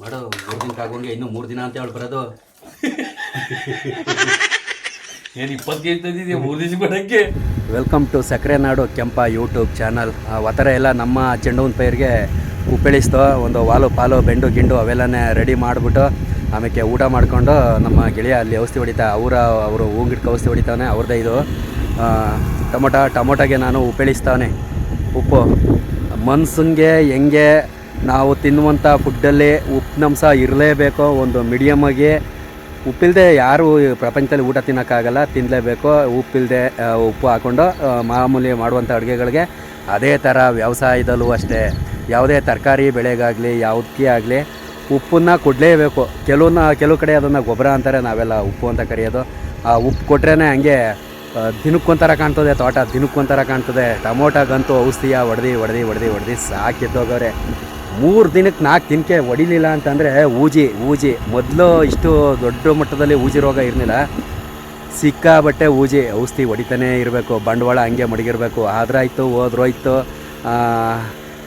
ಮಾಡು ಮೂರು ದಿನಕ್ಕೆ ಆಗೋಂಗೆ ಇನ್ನೂ ಮೂರು ದಿನ ಅಂತ ಹೇಳಿ ಬರೋದು. ಏನು ಇಪ್ಪತ್ತು ಕೆ ಜಿ ತಂದಿದ್ದೀಯ ಮೂರು ದಿವಸ ಕೊಡೋಕ್ಕೆ ವೆಲ್ಕಮ್ ಟು ಸಕ್ಕರೆ ನಾಡು ಕೆಂಪ ಯೂಟ್ಯೂಬ್ ಚಾನಲ್ ಒತ್ತರ ಎಲ್ಲ ನಮ್ಮ ಚೆಂಡು ಹೂವಿನ ಪೈರಿಗೆ ಉಪ್ಪಿಳಿಸ್ತು. ಒಂದು ವಾಲು ಪಾಲು ಬೆಂಡು ಗಿಂಡು ಅವೆಲ್ಲನೇ ರೆಡಿ ಮಾಡಿಬಿಟ್ಟು ಆಮೇಲೆ ಊಟ ಮಾಡಿಕೊಂಡು ನಮ್ಮ ಗೆಳೆಯ ಅಲ್ಲಿ ಔಷಧಿ ಹೊಡಿತಾ ಅವರ ಅವರು ಹೂಗಿಡ್ಕ ಔಷಧಿ ಹೊಡಿತಾನೆ ಅವ್ರದ್ದೇ ಇದು. ಆ, ಟೊಮೊಟೊ ಟೊಮೊಟೊಗೆ ನಾನು ಉಪ್ಪೆಳಿಸ್ತಾನೆ. ಉಪ್ಪು. ಮನ್ಸುಂಗೆ ಹೆಂಗೆ ನಾವು ತಿನ್ನುವಂಥ ಫುಡ್ಡಲ್ಲಿ ಉಪ್ಪಿನಂಶ ಇರಲೇಬೇಕು, ಒಂದು ಮೀಡಿಯಮಾಗಿ ಉಪ್ಪಿಲ್ಲದೆ ಯಾರು ಪ್ರಪಂಚದಲ್ಲಿ ಊಟ ತಿನ್ನೋಕ್ಕಾಗಲ್ಲ ತಿನ್ನಲೇಬೇಕು ಉಪ್ಪಿಲ್ಲದೆ ಉಪ್ಪು ಹಾಕ್ಕೊಂಡು ಮಾಮೂಲಿ ಮಾಡುವಂಥ ಅಡುಗೆಗಳಿಗೆ ಅದೇ ಥರ ವ್ಯವಸಾಯದಲ್ಲೂ ಅಷ್ಟೇ. ಯಾವುದೇ ತರಕಾರಿ ಬೆಳೆಗಾಗಲಿ ಯಾವುದಕ್ಕೆ ಆಗಲಿ, ಉಪ್ಪನ್ನು ಕೊಡಲೇಬೇಕು. ಕೆಲವನ್ನ ಕೆಲವು ಕಡೆ ಅದನ್ನು ಗೊಬ್ಬರ ಅಂತಾರೆ, ನಾವೆಲ್ಲ ಉಪ್ಪು ಅಂತ ಕರೆಯೋದು. ಆ ಉಪ್ಪು ಕೊಟ್ರೇ ಹಂಗೆ ದಿನಕ್ಕೊಂಥರ ಕಾಣ್ತದೆ, ತೋಟ ದಿನಕ್ಕೊಂಥರ ಕಾಣ್ತದೆ. ಟೊಮೊಟೊಗಂತೂ ಔಷಧಿಯ ಹೊಡೆದು ಹೊಡೆದು ಹೊಡೆದು ಹೊಡೆದು ಸಾಕಿದ್ದೋಗವ್ರೆ ಮೂರು ದಿನಕ್ಕೆ ನಾಲ್ಕು ದಿನಕ್ಕೆ ಹೊಡಿಲಿಲ್ಲ ಅಂತಂದರೆ ಊಜಿ ಊಜಿ. ಮೊದಲು ಇಷ್ಟು ದೊಡ್ಡ ಮಟ್ಟದಲ್ಲಿ ಊಜಿ ರೋಗ ಇರಲಿಲ್ಲ. ಸಿಕ್ಕಾಬಟ್ಟೆ ಊಜಿ, ಔಷಧಿ ಹೊಡಿತಾನೇ ಇರಬೇಕು. ಬಂಡವಾಳ ಹಂಗೆ ಮಡಗಿರಬೇಕು. ಆದ್ರಾಯ್ತು, ಹೋದ್ರೋಯ್ತು.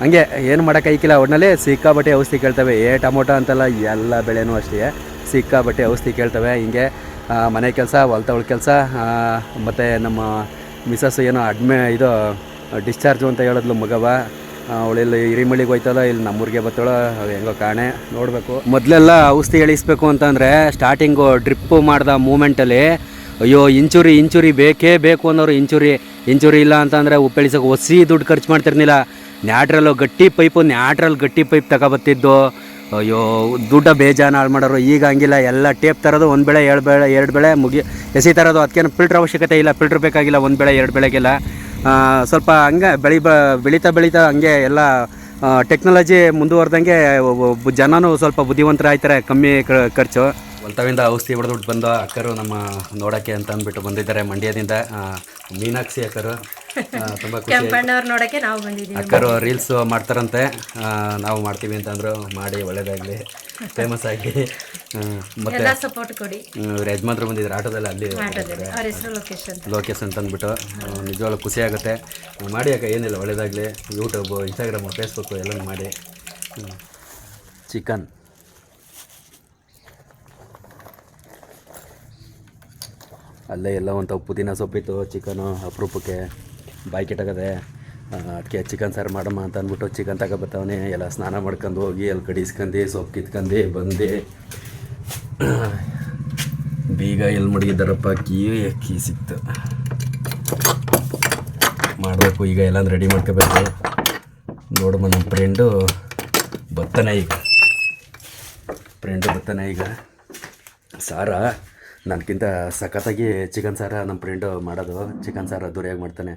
ಹಂಗೆ ಏನು ಮಾಡೋಕ್ಕೈಕಿಲ್ಲ ಒಟ್ಟಿನಲ್ಲಿ ಸಿಕ್ಕಾಬಟ್ಟೆ ಔಷಧಿ ಕೇಳ್ತವೆ. ಏ, ಟೊಮೊಟೊ ಅಂತಲ್ಲ ಎಲ್ಲ ಬೆಳೆನೂ ಅಷ್ಟೇ. ಸಿಕ್ಕಾಬಟ್ಟೆ ಔಷಧಿ ಕೇಳ್ತವೆ. ಹಿಂಗೆ ಮನೆ ಕೆಲಸ ಹೊಲ್ತವಳ ಕೆಲಸ ಮತ್ತು ನಮ್ಮ ಮಿಸಸ್ ಏನೋ ಅಡ್ಮೆ, ಇದು, ಡಿಸ್ಚಾರ್ಜು ಅಂತ ಹೇಳಿದ್ಲು ಮಗವ. ಅವಳೆಲ್ಲಿ ಹಿರಿಮಳಿಗೆ ಹೋಯ್ತಲ್ಲ, ಇಲ್ಲಿ ನಮ್ಮೂರಿಗೆ ಬತ್ತಳ ಹೆಂಗೋ ಕಾಣೆ, ನೋಡಬೇಕು. ಮೊದಲೆಲ್ಲ ಔಷಧಿ ಎಳಿಸ್ಬೇಕು ಅಂತಂದರೆ ಸ್ಟಾರ್ಟಿಂಗು ಡ್ರಿಪ್ಪು ಮಾಡ್ದ ಮೂಮೆಂಟಲ್ಲಿ ಅಯ್ಯೋ, ಇಂಚುರಿ ಇಂಚುರಿ ಬೇಕೇ ಬೇಕು ಅನ್ನೋರು ಇಂಚುರಿ ಇಂಚುರಿ ಇಲ್ಲ ಅಂತಂದರೆ ಉಪ್ಪೆಳಿಸೋಕೆ ಒಸಿ ದುಡ್ಡು ಖರ್ಚು ಮಾಡ್ತಿರ್ನಿಲ್ಲ ನ್ಯಾಟ್ರಲ್ಲು ಗಟ್ಟಿ ಪೈಪು ನ್ಯಾಟ್ರಲ್ ಗಟ್ಟಿ ಪೈಪ್ ತಗೊಬತ್ತಿದ್ದು, ಅಯ್ಯೋ, ದುಡ್ಡ ಬೇಜಾನ ಹಾಳು ಮಾಡೋರು. ಈಗ ಹಂಗಿಲ್ಲ, ಎಲ್ಲ ಟೇಪ್ ತರೋದು ಒಂದು ಬೆಳೆ, ಎರಡು ಬೆಳೆ ಎರಡು ಬೆಳೆ ಮುಗಿ ಎಸಿ ತರೋದು, ಅದಕ್ಕೇನು ಫಿಲ್ಟ್ರ್ ಅವಶ್ಯಕತೆ ಇಲ್ಲ ಫಿಲ್ಟ್ರ್ ಬೇಕಾಗಿಲ್ಲ, ಒಂದು ಬೆಳೆ, ಎರಡು ಬೆಳೆಗೆಲ್ಲ. ಸ್ವಲ್ಪ ಹಂಗೆ ಬೆಳಿ ಬ, ಬೆಳೀತಾ ಬೆಳೀತಾ ಹಂಗೆ ಎಲ್ಲ ಟೆಕ್ನಾಲಜಿ ಮುಂದುವರೆದಂಗೆ ಜನನೂ ಸ್ವಲ್ಪ ಬುದ್ಧಿವಂತರಾಗ್ತಾರೆ ಕಮ್ಮಿ ಖರ್ಚು. ಹೊಲ್ತಾವಿಂದ ಔಷಧಿ ಹೊಡೆದ್ಬಿಟ್ಟು ಬಂದು ಅಕ್ಕರು ನಮ್ಮ ನೋಡೋಕ್ಕೆ ಅಂತ ಅಂದ್ಬಿಟ್ಟು ಬಂದಿದ್ದಾರೆ ಮಂಡ್ಯದಿಂದ. ಮೀನಾಕ್ಷಿ ಅಕ್ಕರು. ತುಂಬ. ಕೆಂಪಣ್ಣವ್ರು ನೋಡಕ್ಕೆ ನಾವು ಬಂದಿದ್ದೀವಿ. ಅಕ್ಕರು ರೀಲ್ಸ್ ಮಾಡ್ತಾರಂತೆ. ನಾವು ಮಾಡ್ತೀವಿ ಅಂತಂದ್ರು ಮಾಡಿ ಒಳ್ಳೇದಾಗಲಿ ಫೇಮಸ್ ಆಗಿ. ಮತ್ತೆ ಎಲ್ಲ ಸಪೋರ್ಟ್ ಕೊಡಿ. ಹ್ಮ್, ಇವ್ರ ಯಜಮಾನ್ರು ಬಂದಿದ್ದಾರೆ ಆಟೋದಲ್ಲಿ ಅಲ್ಲಿ ಅವ್ರ ಹೆಸರು ಲೊಕೇಶನ್ ಲೋಕೇಶ್ ಅಂತ ಅಂದ್ಬಿಟ್ಟು ನಿಜವಾಗ್ಲೂ ಖುಷಿ ಆಗುತ್ತೆ. ಮಾಡಿ ಅಕ್ಕ ಏನಿಲ್ಲ ಒಳ್ಳೇದಾಗಲಿ. ಯೂಟ್ಯೂಬು ಇನ್ಸ್ಟಾಗ್ರಾಮು ಫೇಸ್ಬುಕ್ ಎಲ್ಲನೂ ಮಾಡಿ. ಚಿಕನ್. ಅಲ್ಲೇ ಎಲ್ಲ ಒಂದು ಪುದೀನ ಸೊಪ್ಪಿತ್ತು ಚಿಕನು ಅಪರೂಪಕ್ಕೆ. ಬಾಯಿ ಕೆಟ್ಟಾಗದೆ ಅದಕ್ಕೆ ಚಿಕನ್ ಸಾರು ಮಾಡಮ್ಮ ಅಂತ ಅಂದ್ಬಿಟ್ಟು ಚಿಕನ್ ತಗೊಬತ್ತವನೇ. ಎಲ್ಲ ಸ್ನಾನ ಮಾಡ್ಕೊಂಡು ಹೋಗಿ, ಅಲ್ಲಿ ಕಡಿಸ್ಕೊಂಡು ಸೊಪ್ಪು ಕಿತ್ಕೊಂಡು ಬಂದೆ. ಬೀಗ ಎಲ್ಲಿ ಮಡಗಿದ್ದಾರಪ್ಪ ಕೀ ಕೀ ಸಿಕ್ತು. ಮಾಡಬೇಕು ಈಗ ಎಲ್ಲ ರೆಡಿ ಮಾಡ್ಕೋಬೇಕು. ನೋಡಮ್ಮ ನಮ್ಮ ಫ್ರೆಂಡು ಬರ್ತಾನೆ ಈಗ. ಫ್ರೆಂಡು ಬರ್ತಾನೆ ಈಗ. ಸಾರ ನನಗಿಂತ ಸಖತ್ತಾಗಿ ಚಿಕನ್ ಸಾರ ನಮ್ಮ ಫ್ರೆಂಡು ಮಾಡೋದು. ಚಿಕನ್ ಸಾರ ಅದ್ದೂರಿಯಾಗಿ ಮಾಡ್ತಾನೆ.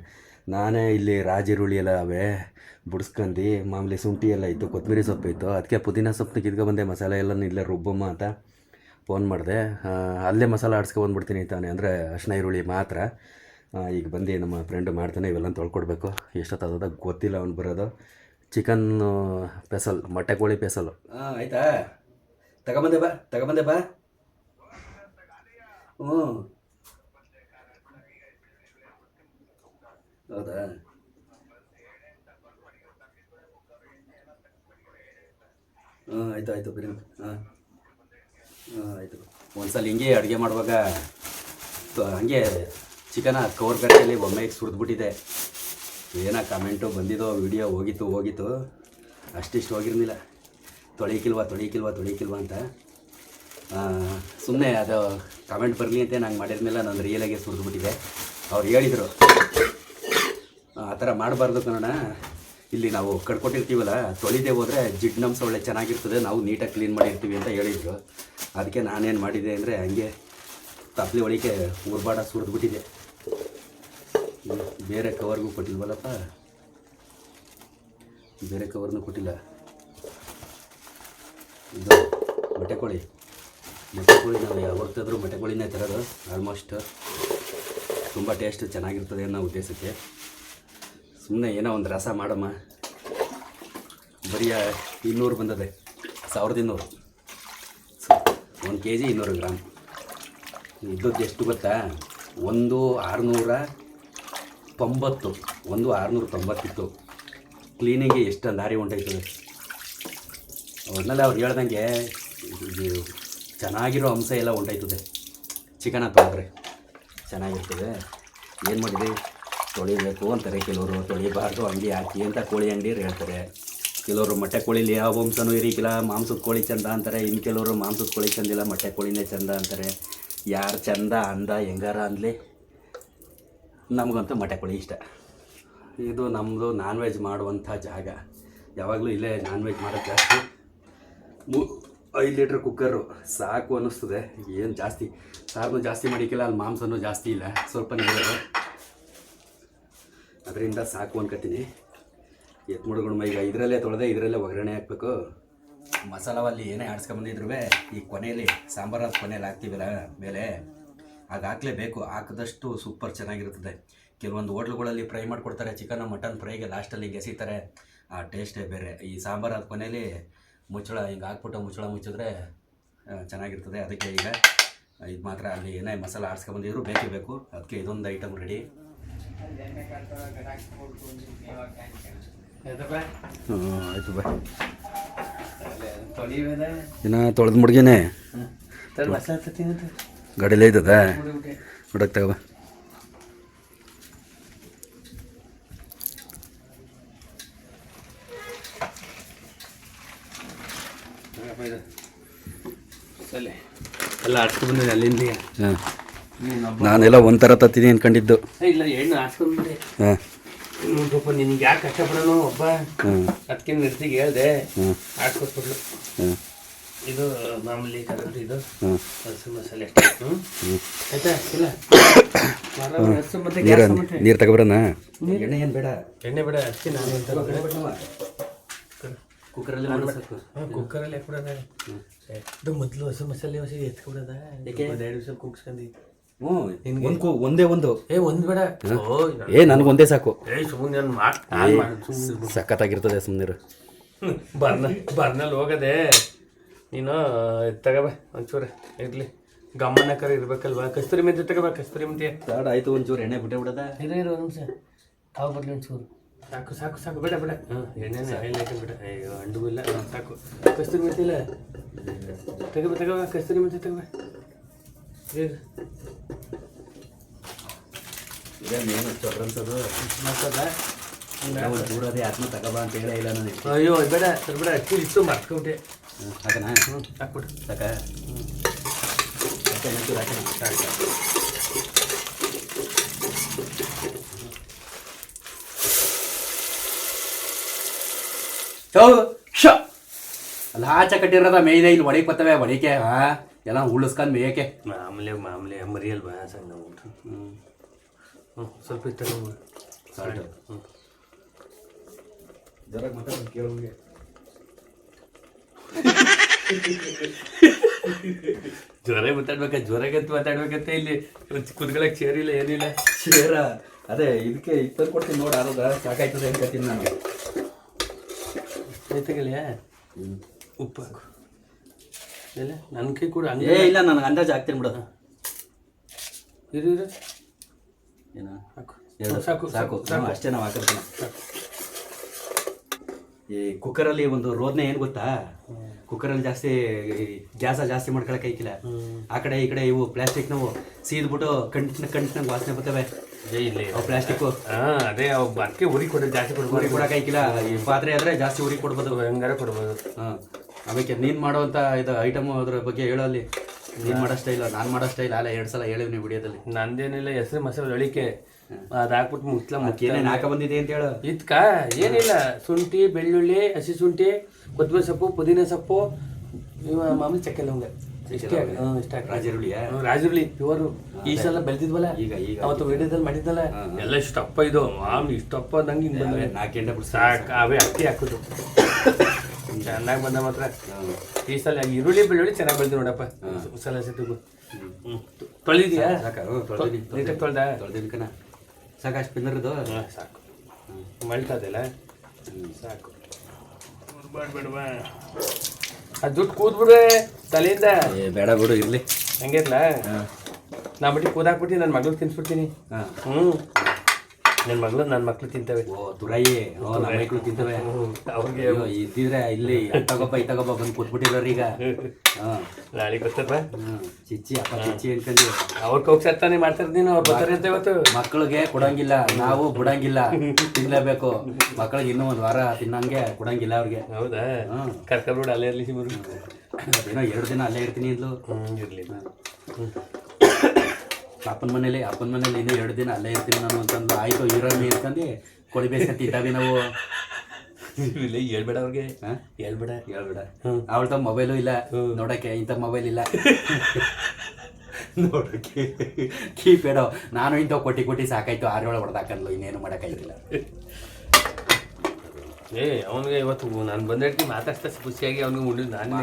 ನಾನೇ ಇಲ್ಲಿ ರಾಜಿರುಳಿ ಎಲ್ಲ ಅವೇ ಬುಡ್ಸ್ಕೊಂಡು ಮಾಮೂಲಿ ಶುಂಠಿ ಎಲ್ಲ ಇತ್ತು ಕೊತ್ತಂಬರಿ ಸೊಪ್ಪು ಇತ್ತು. ಅದಕ್ಕೆ ಪುದೀನ ಸೊಪ್ಪನ್ನ ಕಿತ್ಕೊಬಂದೆ ಮಸಾಲೆ ಎಲ್ಲ ಇಲ್ಲೇ ರುಬ್ಬಮ್ಮ ಅಂತ ಫೋನ್ ಮಾಡಿದೆ. ಅಲ್ಲೇ ಮಸಾಲೆ ಆಡ್ಸ್ಕೊಬಂದ್ಬಿಡ್ತೀನಿ ತಾನೆ, ಅಂದರೆ ಅರ್ಶಿನ ಈರುಳ್ಳಿ ಮಾತ್ರ. ಈಗ ಬಂದು ನಮ್ಮ ಫ್ರೆಂಡ್ ಮಾಡ್ತಾನೆ, ಇವೆಲ್ಲ ತೊಳ್ಕೊಡ್ಬೇಕು. ಎಷ್ಟೊತ್ತಾದ ಗೊತ್ತಿಲ್ಲ ಅವ್ನು ಬರೋದು. ಚಿಕನ್ ಪೆಸಲ್ ಮೊಟ್ಟೆ ಕೋಳಿ ಪೆಸಲು ಹಾಂ ಆಯಿತಾ? ತಗೊಂಬಂದೆ ಬಾ ತಗೊಂಬಂದೆ ಬಾ. ಹ್ಞೂ ಹೌದಾ? ಹಾಂ, ಆಯಿತು ಆಯಿತು ಹಾಂ. ಹಾಂ, ಆಯಿತು. ಒಂದ್ಸಲ ಹಿಂಗೆ ಅಡುಗೆ ಮಾಡುವಾಗ ಹಂಗೆ ಚಿಕನ ಕವರ್ ಕಟ್ಟೆಯಲ್ಲಿ ಒಮ್ಮೆ ಸುರಿದ್ಬಿಟ್ಟಿದೆ ಏನೋ ಕಮೆಂಟು ಬಂದಿದ್ದೋ ವಿಡಿಯೋ ಹೋಗಿತ್ತು ಹೋಗಿತ್ತು. ಅಷ್ಟಿಷ್ಟು ಹೋಗಿರ್ಲಿಲ್ಲ. ತೊಳಿಕಿಲ್ವಾ ತೊಳಿಕಿಲ್ವಾ ತೊಳಿಕಿಲ್ವಾ ಅಂತ. ಸುಮ್ಮನೆ ಅದು ಕಮೆಂಟ್ ಬರಲಿ ಅಂತ ನಂಗೆ ಮಾಡಿದ್ಮೇಲೆ ನಾನು ರಿಯಲಾಗೆ ಸುರಿದ್ಬಿಟ್ಟಿದೆ ಅವ್ರು ಹೇಳಿದರು ಆ ಥರ ಮಾಡಬಾರ್ದು ಕನ್ನಡ ಇಲ್ಲಿ ನಾವು ಕಟ್ಕೊಟ್ಟಿರ್ತೀವಲ್ಲ ತೊಳಿದೆ ಹೋದರೆ ಜಿಡ್ನಂಶ ಒಳ್ಳೆ ಚೆನ್ನಾಗಿರ್ತದೆ, ನಾವು ನೀಟಾಗಿ ಕ್ಲೀನ್ ಮಾಡಿರ್ತೀವಿ ಅಂತ ಹೇಳಿದರು. ಅದಕ್ಕೆ ನಾನೇನು ಮಾಡಿದೆ ಅಂದರೆ ಹಂಗೆ ತಪ್ಪಲಿ ಒಳಗೆ ಉರ್ಬಾಡ ಸುರಿದ್ಬಿಟ್ಟಿದೆ. ಬೇರೆ ಕವರ್ಗೂ ಕೊಟ್ಟಿಲ್ವಲ್ಲಪ್ಪ? ಬೇರೆ ಕವರ್ನೂ ಕೊಟ್ಟಿಲ್ಲ. ಇದು ಮೊಟ್ಟೆ ಕೋಳಿ. ಮೊಟ್ಟೆ ನಾವು ಯಾವತ್ತಾದರೂ ಮೊಟ್ಟೆ ಕೋಳಿನೇ ತರೋದು ಆಲ್ಮೋಸ್ಟ್ ತುಂಬ ಟೇಸ್ಟ್ ಚೆನ್ನಾಗಿರ್ತದೆ ಅನ್ನೋ ಉದ್ದೇಶಕ್ಕೆ. ಸುಮ್ಮನೆ ಏನೋ ಒಂದು ರಸ ಮಾಡಮ್ಮ. ಬರೀ ಇನ್ನೂರು ಬಂದದೆ, ಸಾವಿರದ ಇನ್ನೂರು. ಒಂದು ಕೆ ಜಿ ಇನ್ನೂರು ಗ್ರಾಮ್. ಇದ್ದದ್ದು ಎಷ್ಟು ಗೊತ್ತಾ? ಒಂದು ಆರುನೂರ ತೊಂಬತ್ತು. ಒಂದು ಆರುನೂರ ತೊಂಬತ್ತಿತ್ತು. ಕ್ಲೀನಿಂಗ್ಗೆ ಎಷ್ಟು ದಾರಿ ಹೊಂಟೈತದೆ ಒಟ್ನಲ್ಲಿ ಅವ್ರು ಹೇಳ್ದಂಗೆ ಚೆನ್ನಾಗಿರೋ ಅಂಶ ಎಲ್ಲ ಹೊಂಟೈತದೆ ಚಿಕನ ತೊಗೊಂಡ್ರೆ ಚೆನ್ನಾಗಿರ್ತದೆ. ಏನು ಮಾಡಿದ್ರಿ ತೊಳಿಬೇಕು ಅಂತಾರೆ. ಕೆಲವರು ತೊಳಿಬಾರ್ದು ಅಂಗಡಿ ಹಾಕಿ ಅಂತ ಕೋಳಿ ಅಂಗಡಿಯರು ಹೇಳ್ತಾರೆ. ಕೆಲವರು ಮೊಟ್ಟೆ ಕೋಳಿಲಿ ಯಾವ ವಂಶನೂ ಇರಿಕಿಲ್ಲ, ಮಾಂಸದ ಕೋಳಿ ಚಂದ ಅಂತಾರೆ. ಇನ್ನು ಕೆಲವರು ಮಾಂಸದ ಕೋಳಿ ಚಂದಿಲ್ಲ ಮೊಟ್ಟೆ ಕೋಳಿನೇ ಚಂದ ಅಂತಾರೆ. ಯಾರು ಚಂದ ಅಂದ, ಹೆಂಗಾರ ಅಂದಲಿ? ನಮಗಂತೂ ಮೊಟ್ಟೆ ಕೋಳಿ ಇಷ್ಟ. ಇದು ನಮ್ಮದು ನಾನ್ ವೆಜ್ ಮಾಡುವಂಥ ಜಾಗ. ಯಾವಾಗಲೂ ಇಲ್ಲೇ ನಾನ್ ವೆಜ್ ಮಾಡೋದು ಜಾಸ್ತಿ. ಮೂ, ಐದು ಲೀಟ್ರ್ ಕುಕ್ಕರು ಸಾಕು ಅನ್ನಿಸ್ತದೆ. ಏನು ಜಾಸ್ತಿ? ಸಾರನ್ನು ಜಾಸ್ತಿ ಮಾಡಿಕ್ಕಿಲ್ಲ ಅಲ್ಲಿ ಮಾಂಸನೂ ಜಾಸ್ತಿ ಇಲ್ಲ. ಸ್ವಲ್ಪ ಇರೋದು. ಅದರಿಂದ ಸಾಕು ಅನ್ಕೋತೀನಿ ಎತ್ ಮುಡುಗಳು ಈಗ ಇದರಲ್ಲೇ ತೊಳೆದೆ, ಇದರಲ್ಲೇ ಒಗ್ಗರಣೆ ಹಾಕ್ಬೇಕು. ಮಸಾಲವಲ್ಲಿ ಏನೇ ಆಡ್ಸ್ಕೊಂಬಂದಿದ್ರು ಈ ಕೊನೆಯಲ್ಲಿ ಅದು ಕೊನೆಯಲ್ಲಿ ಹಾಕ್ತೀವಲ್ಲ ಮೇಲೆ, ಆಗ ಹಾಕ್ಲೇಬೇಕು. ಹಾಕಿದಷ್ಟು ಸೂಪರ್ ಚೆನ್ನಾಗಿರ್ತದೆ ಕೆಲವೊಂದು ಹೋಟ್ಲುಗಳಲ್ಲಿ ಫ್ರೈ ಮಾಡಿಕೊಡ್ತಾರೆ, ಚಿಕನ್, ಮಟನ್ ಫ್ರೈಗೆ ಲಾಸ್ಟಲ್ಲಿ ಹಿಂಗೆ ಎಸಿತಾರೆ. ಆ ಟೇಸ್ಟೇ ಬೇರೆ. ಈ ಸಾಂಬಾರು ಸಾಂಬಾರಾದ ಕೊನೆಯಲ್ಲಿ ಮುಚ್ಚಳ, ಹಿಂಗೆ ಹಾಕ್ಬಿಟ್ಟು ಮುಚ್ಚಳ ಮುಚ್ಚಿದ್ರೆ ಚೆನ್ನಾಗಿರ್ತದೆ. ಅದಕ್ಕೆ ಈಗ, ಇದು ಮಾತ್ರ ಅಲ್ಲಿ ಏನೇ ಮಸಾಲ ಆಡಿಸ್ಕೊಂಬಂದಿದ್ರು ಬೇಕೇ ಬೇಕು. ಅದಕ್ಕೆ ಇದೊಂದು ಐಟಮ್ ರೆಡಿ ಆಯಿತು ಬಾ ಇನ್ನು ತೊಳೆದು ಮುಡ್ಗಿನೇ. ಗಡಿಲೇ ಇದ್ದದ ಹುಡಕ್ ತಗೋ ಎಲ್ಲ ಆಡ್ಸ್ಕೊಂಡ್ ಬಂದಿದೆ ಅಲ್ಲಿಂದ ಹಾಂ. ನಾನೆಲ್ಲ ಒಂಥರ ತತ್ತೀನಿ ಅನ್ಕೊಂಡಿದ್ದು. ಇಲ್ಲ ಹೆಣ್ಣು ಹಾಂ. ನಿನ್ಗೆ ಯಾಕೆ ಕಷ್ಟಪಡೋನು ಒಬ್ಬ ಅದಕ್ಕೆ ನಿರ್ತಿಗೆ ಹೇಳ್ದೆ. ಇದು ಮಾಮೂಲಿ ಕರೆಕ್ಟ್ ಇದು. ಹಸು ಮಸಾಲೆ ಹ್ಞೂ ಆಯ್ತಾ? ಇಲ್ಲ. ನೀರು ಗ್ಯಾಸ್ ನೀರು ತಗೊಬರೋಣ ಎಣ್ಣೆ ಏನು ಬೇಡ. ಎಣ್ಣೆ ಬೇಡ ಅಷ್ಟೇ ನಾನು ಅಂತ ಕುಕ್ಕರಲ್ಲಿ ಸಾಕು. ಕುಕ್ಕರಲ್ಲಿ ಇದು ಮೊದಲು ಹಸು ಮಸಾಲೆ ಹಸಿ ಎತ್ಕೊಬಿಡೋದ? ಎರಡು ದಿವಸ ಕುಗ್ಸ್ಕೊಂಡಿ ಹ್ಞೂ. ಒಂದು. ಒಂದೇ ಏ ಒಂದು ಬೇಡ. ಏ ಒಂದೇ ಸಾಕು. ಏ ಸುಮ್ಮನೆ ಸಖತ್ತಾಗಿರ್ತದೆ ಸುಮ್ಮನಿರು ಬರ್ನ ಬರ್ನಲ್ಲಿ ಹೋಗದೆ. ನೀನು ತಗೋಬ ಒಂಚೂರು. ಇರ್ಲಿ. ಗಮನಕರ ಇರ್ಬೇಕಲ್ವಾ? ಕಸ್ತೂರಿ ಮೆಂತ್ಯ ತಗೋಬ ಕಸ್ತೂರಿ ಮೆಂತ್ಯ ತಾಡ ಆಯ್ತು ಒಂಚೂರು ಎಣ್ಣೆ ಬಿಟ್ಟೆ ಬಿಡದ. ಇರೋ ಇರೋ ಒಂದು ನಿಮಿಷ. ತಾವು ಬರಲಿ ಒಂಚೂರು. ಸಾಕು ಸಾಕು ಸಾಕು. ಬೇಡ ಬೇಡ. ಹಾಂ ಎಣ್ಣೆನೇ ಹೈಲೈಟ್ ಬೇಡ. ಅಯ್ಯೋ ಅಂಡು ಇಲ್ಲ ಸಾಕು. ಕಸ್ತೂರಿ ಮೆಂತ್ಯ ಇಲ್ಲ. ತಗೋಬ ತಗೋಬ ಕಸ್ತೂರಿ ಮೆಂತ್ಯ ತಗೋಬ ಇರು. ಇದೇ ಮಾಡ್ತದ ಚೊರ್ರಂಥದ್ದು ಮತ್ತದ? ಒಂಚೂರು ಅದೇ ಆತ್ಮ ತಗೋಬಾ ಅಂತ ಹೇಳೇ ಇಲ್ಲ ನನಗೆ ಅಯ್ಯೋ ಬೇಡ ಸರ್ ಬೇಡ. ಅಕ್ಕಿ ಇತ್ತು ಮರ್ತ್ಕೊಂಡೆ. ಅದನ್ನ ಹಾಕ್ಬಿಡು. ಸಾಕ. ಹಾಕೋಣ ಒಂಚೂರು ಹಾಕೋಣ ಸಾಕು. ಹೌ ಶ ಅಲ್ಲ ಆಚೆ ಕಟ್ಟಿರೋದ ಮೇಯ್ದೆ ಇಲ್ಲಿ ಒಡಕ್ಕೆ ಬರ್ತವೆ ಒಡಕೆ ಹಾ ಎಲ್ಲ ಉಳಿಸ್ಕೊಂಡು ಮೇಯಕ್ಕೆ. ಮಾಮೂಲಿ ಮಾಮೂಲಿ ಮರಿಯಲ್ವಾ ಸಣ್ಣ ಊಟ ಹ್ಞೂ ಹ್ಞೂ ಸ್ವಲ್ಪ ಇತ್ತು ಸಾಲ್ಟ್. ಹ್ಞೂ ಜರ ಮಾತಾಡೋದು ಕೇಳೋಂಗೆ. ಜ್ವರ ಮಾತಾಡ್ಬೇಕ? ಜ್ವರಗಂತ ಮಾತಾಡ್ಬೇಕಂತ ಇಲ್ಲಿ. ಕುತ್ಕೊಳಕ್ ಚೇರ್ ಇಲ್ಲ ಏನಿಲ್ಲ ಚೇರ ಅದೇ ಇದಕ್ಕೆ ಇಪ್ಪತ್ತು ಕೊಡ್ತೀನಿ ನೋಡಿ ಆರೋದ ಸಾಕಾಯ್ತದೆ ಅನ್ಕೋತೀನಿ ನನಗೆ ಆಯ್ತಗಲಿಯ ಉಪ್ಪು ಹಾಕು. ಇಲ್ಲ ನನ್ನ ಕೈ ಕೂಡ ಏ ಹಂಗೆ ಇಲ್ಲ ನನಗೆ ಅಂದಾಜು ಹಾಕ್ತೀನಿ ಬಿಡು. ಇರು ಇರು. ಏನ? ಹಾಕು ಎರಡು. ಸಾಕು ಸಾಕು ಸಾಕು. ಅಷ್ಟೇ ನಾವು ಹಾಕಿರ್ತೀನಿ ಈ ಕುಕ್ಕರಲ್ಲಿ ಒಂದು ರೋದನೆ ಏನು ಗೊತ್ತಾ? ಕುಕ್ಕರಲ್ಲಿ ಜಾಸ್ತಿ ಗ್ಯಾಸ ಜಾಸ್ತಿ ಮಾಡ್ಕೊಳಕ್ ಐಕಿಲ್ಲ ಆ ಕಡೆ ಈ ಕಡೆ ಇವು ಪ್ಲಾಸ್ಟಿಕ್ ನಾವು ಸೀದ್ಬಿಟ್ಟು ಕಂಟಿನ ಕಂಟಿನಾಗ ವಾಸನೆ ಬರ್ತವೆ. ಅದೇ ಇಲ್ಲಿ ಅವು ಪ್ಲಾಸ್ಟಿಕ್ಕು ಹಾಂ ಅದೇ ಅವು ಅದಕ್ಕೆ ಉರಿ ಕೊಡೋದು ಜಾಸ್ತಿ ಉರಿ ಕೊಡಕ್ಕೆ ಐಕಿಲ್ಲ ಈ ಪಾತ್ರೆ ಆದ್ರೆ ಜಾಸ್ತಿ ಉರಿ ಕೊಡ್ಬೋದು. ಹೆಂಗಾರ ಕೊಡ್ಬೋದು. ಹಾಂ ಆಮೇಲೆ ನೀನು ಮಾಡೋವಂಥ ಇದು ಐಟಮ್ ಅದ್ರ ಬಗ್ಗೆ ಹೇಳಲ್ಲಿ. ಅಲ್ಲಿ ನೀನು ಮಾಡೋ ಸ್ಟೈಲ್ ನಾನು ಮಾಡೋ ಸ್ಟೈಲ್ ಅಲ್ಲ ಎರಡು ಸಲ ಹೇಳಿವ್ನಿ ವಿಡಿಯೋದಲ್ಲಿ. ನಂದೇನಿಲ್ಲ ಹೆಸರು ಮಸಾಲೆ ಅಳಿಕೆ. ಅದು ಹಾಕ್ಬಿಟ್ಟು ಮುಚ್ಚಲ ಏನೇನು ಹಾಕ ಬಂದಿದೆ ಅಂತ ಹೇಳು. ಇದ್ಕ? ಏನಿಲ್ಲ. ಶುಂಠಿ ಬೆಳ್ಳುಳ್ಳಿ ಹಸಿ ಶುಂಠಿ ಕೊತ್ತಂಬರಿ ಸೊಪ್ಪು ಪುದೀನ ಸೊಪ್ಪು ಮಾಮೂಲಿ ಚಕ್ಕೆ ಲವಂಗ. ರಾಜರುಳಿ ಪ್ಯೂರು ಈ ಸಲ ಬೆಳೆದಿದ್ವಲ್ಲ? ಈಗ ಈಗ ಅವತ್ತು ವಿಡಿಯೋದಲ್ಲಿ ಮಾಡಿದ್ದಲ್ಲ? ಎಲ್ಲ ಇಷ್ಟಪ್ಪ ಇದು. ಮಾಮೂಲಿ ಇಷ್ಟಪ್ಪ ಅಂದಂಗೆ ಹಿಂಗೆ ಬಂದ್ರೆ ನಾಲ್ಕು ಅವೇ ಅಕ್ಕಿ ಹಾಕುದು. ಚೆನ್ನಾಗಿ ಬಂದ ಮಾತ್ರ. ಈ ಸಲ ಈರುಳ್ಳಿ ಬೆಳ್ಳುಳ್ಳಿ ಚೆನ್ನಾಗಿ ಬೆಳೆದು ನೋಡಪ್ಪ. ಸಲ ಸತಿಗೂ ಹ್ಞೂ ತೊಳೆದಿದ್ಯಾ? ಸಾಕ ತೊಳೆದಿನಿ ನೀಟಾಗಿ ತೊಳ್ದ? ತೊಳೆದಿನಿ ಕಣ. ಸಾಕು ಅಷ್ಟು ಪಿನ್ನರ್ದು ಹಾಂ ಸಾಕು. ಮಳ್ತದಲ್ಲ ಸಾಕು. ಬೇಡವಾ ಅದು ದುಡ್ಡು ಕೂದ್ಬಿಡುವೆ ತಲೆಯಿಂದ. ಏ ಬೇಡ ಬಿಡು ಇರಲಿ. ಹಂಗಿರ್ಲ? ನಾ ಬಿಟ್ಟು ಕೂದಾಕ್ಬಿಟ್ಟು ನನ್ನ ಮಗಳು ತಿನ್ಸ್ಬಿಡ್ತೀನಿ. ಹಾಂ. ಹ್ಞೂ ನನ್ನ ಮಗಳು ನನ್ನ ಮಕ್ಳು ತಿಂತವೆ. ಓ ದುರಾಯಿ ಓ ನಮ್ಮ ಮಕ್ಕಳು ತಿಂತವೆ. ಅವ್ರಿಗೆ ಇದ್ದಿದ್ರೆ ಇಲ್ಲಿ ತಗೋಪ್ಪ ಈ ತಗೋಪ್ಪ ಬಂದು ಕೊಟ್ಬಿಟ್ಟಿರೋರು ಈಗ. ಹಾಂ. ನಾಳೆ ಗೊತ್ತಪ್ಪ ಚಿಚ್ಚಿ ಅಪ್ಪ ಚಿಚ್ಚಿ ಅಂತಂದು ಅವ್ರ ಹೋಗಿ ಸತ್ತಾನೆ ಮಾಡ್ತಾರೆ ನೀನು ಅವ್ರು ಬರ್ತಾರೆ ಅಂತ ಇವತ್ತು. ಮಕ್ಕಳಿಗೆ ಕೊಡಂಗಿಲ್ಲ ನಾವು ಬಿಡಂಗಿಲ್ಲ. ತಿನ್ಲೇಬೇಕು. ಮಕ್ಕಳಿಗೆ ಇನ್ನೂ ಒಂದು ವಾರ ತಿನ್ನಂಗೆ ಕೊಡಂಗಿಲ್ಲ ಅವ್ರಿಗೆ. ಹೌದಾ? ಹ್ಮ್. ಕರ್ಕೊಂಡ್ಬಿಡು ಅಲ್ಲೇ ಇರಲಿ ಏನೋ ಎರಡು ದಿನ ಅಲ್ಲೇ ಇರ್ತೀನಿ ಇದ್ಲು ಇರಲಿ. ಇರ್ಲಿ ಅಪ್ಪನ ಮನೇಲಿ ಅಪ್ಪನ ಮನೇಲಿ ಇನ್ನೂ ಎರಡು ದಿನ ಅಲ್ಲೇ ಇರ್ತೀನಿ ನಾನು ಅಂತಂದು ಆಯ್ತು ಇರೋಮಿ ಅಂತಂದು ಕೊಡಿಬೇಕಂತ ಇದ್ದಾವೆ ನಾವು. ಇಲ್ಲ ಹೇಳ್ಬೇಡ ಅವ್ರಿಗೆ. ಹಾಂ ಹೇಳ್ಬೇಡ ಹೇಳ್ಬೇಡ. ಅವಳ ತಮ್ಮ ಮೊಬೈಲು ಇಲ್ಲ. ನೋಡಕ್ಕೆ ಇಂಥ ಮೊಬೈಲ್ ಇಲ್ಲ. ನೋಡಕ್ಕೆ. ಕೀಪ್ಯಾಡು ನಾನು ಇಂಥ ಕೊಟ್ಟಿ ಕೊಟ್ಟಿ ಸಾಕಾಯ್ತು ಆರೋಳು ಹೊಡೆದಾಕಲ್ಲ ಇನ್ನೇನು ಮಾಡೋಕ್ಕಾಗಿಲ್ಲ ಏ ಅವನಿಗೆ ಇವತ್ತು ನಾನು ಬಂದಿರ್ತೀನಿ ಮಾತಾಡ್ತಾ ಖುಷಿಯಾಗಿ ಅವ್ನಿಗೆ ಉಂಡಿದ್ದು ನಾನು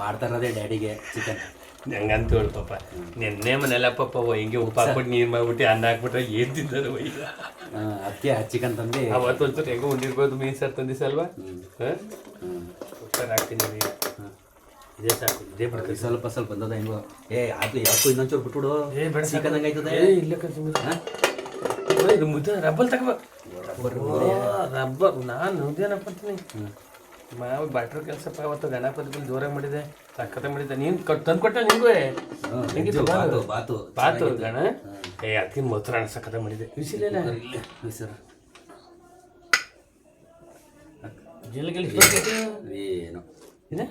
ಮಾಡ್ತಾ ಇರೋದೇ ಡ್ಯಾಡಿಗೆ ಚಿಕನ್. ಹಂಗಂತ ಹೇಳಿ ಪಾಪ. ನಿನ್ನೆ ಮನೆಲ್ಲ ಪಾಪ ಹಿಂಗೆ ಉಪ್ಪು ಹಾಕ್ಬಿಟ್ಟು ನೀರು ಮಾಡ್ಬಿಟ್ಟು ಅನ್ನ ಹಾಕ್ಬಿಟ್ರೆ ಏನು ತಿಂತಾರೆ ಈಗ? ಅಕ್ಕಿ ಹಚ್ಚಿಕಂತಂದು ತಂದು. ಅವತ್ತು ಒಂಚೂರು ಹೆಂಗೋ ಉಂಡಿರ್ಬೋದು ಮೀನು ಸರ್ ತಂದಿಸ ಅಲ್ವಾ ಹಾಂ? ಸರ್ ಹಾಕ್ತೀನಿ ನೀರು ಇದೇ ಸಾಕು ಇದೇ ಬಿಡ್ತೀವಿ ಸ್ವಲ್ಪ ಸ್ವಲ್ಪ ಬಂದದ ಹೆಂಗೋ. ಏ ಅದು ಯಾಕೋ ಇನ್ನೊಂಚೂರು ಬಿಟ್ಬಿಡು. ಏ ಬೇಡ ಸಿಕ್ಕಂದಂಗೆ ಆಯ್ತದೆ. ಇಲ್ಲ ಕನ್ಸುಮ ಇದು ಮುದ್ದೆ ರಬ್ಬಲ್ ತಗೋ ರಬ್ಬರ್ ನಾನು ಮುದ್ದೇನಪ್ಪ ಅಂತೀನಿ ಮಾವ ಬಾಟ್ರು ಕೆಲಸಪ್ಪ ಅವತ್ತು ಗಣಪತಿ ಬಿಲ್ ಜೋರಾಗಿ ಮಾಡಿದೆ. ಸಕ್ಕತ್ತ ಮಾಡಿದ್ದೆ. ನೀನು ತಂದು ಕೊಟ್ಟೆ ನಿಂಗೂ ಹೆಂಗಿತ್ತು ಬಾತು? ಬಾತು ಬಾತು. ಗಣ? ಏ ಅದಕ್ಕೆ ಮೊಸರನ್ನ ಸಕ್ಕತ್ತ ಮಾಡಿದೆ ಬಿಸಿಲಿಲ್ಲ ಜಿಲ್ಲೆಗೆ ಏನು. ಇದೆ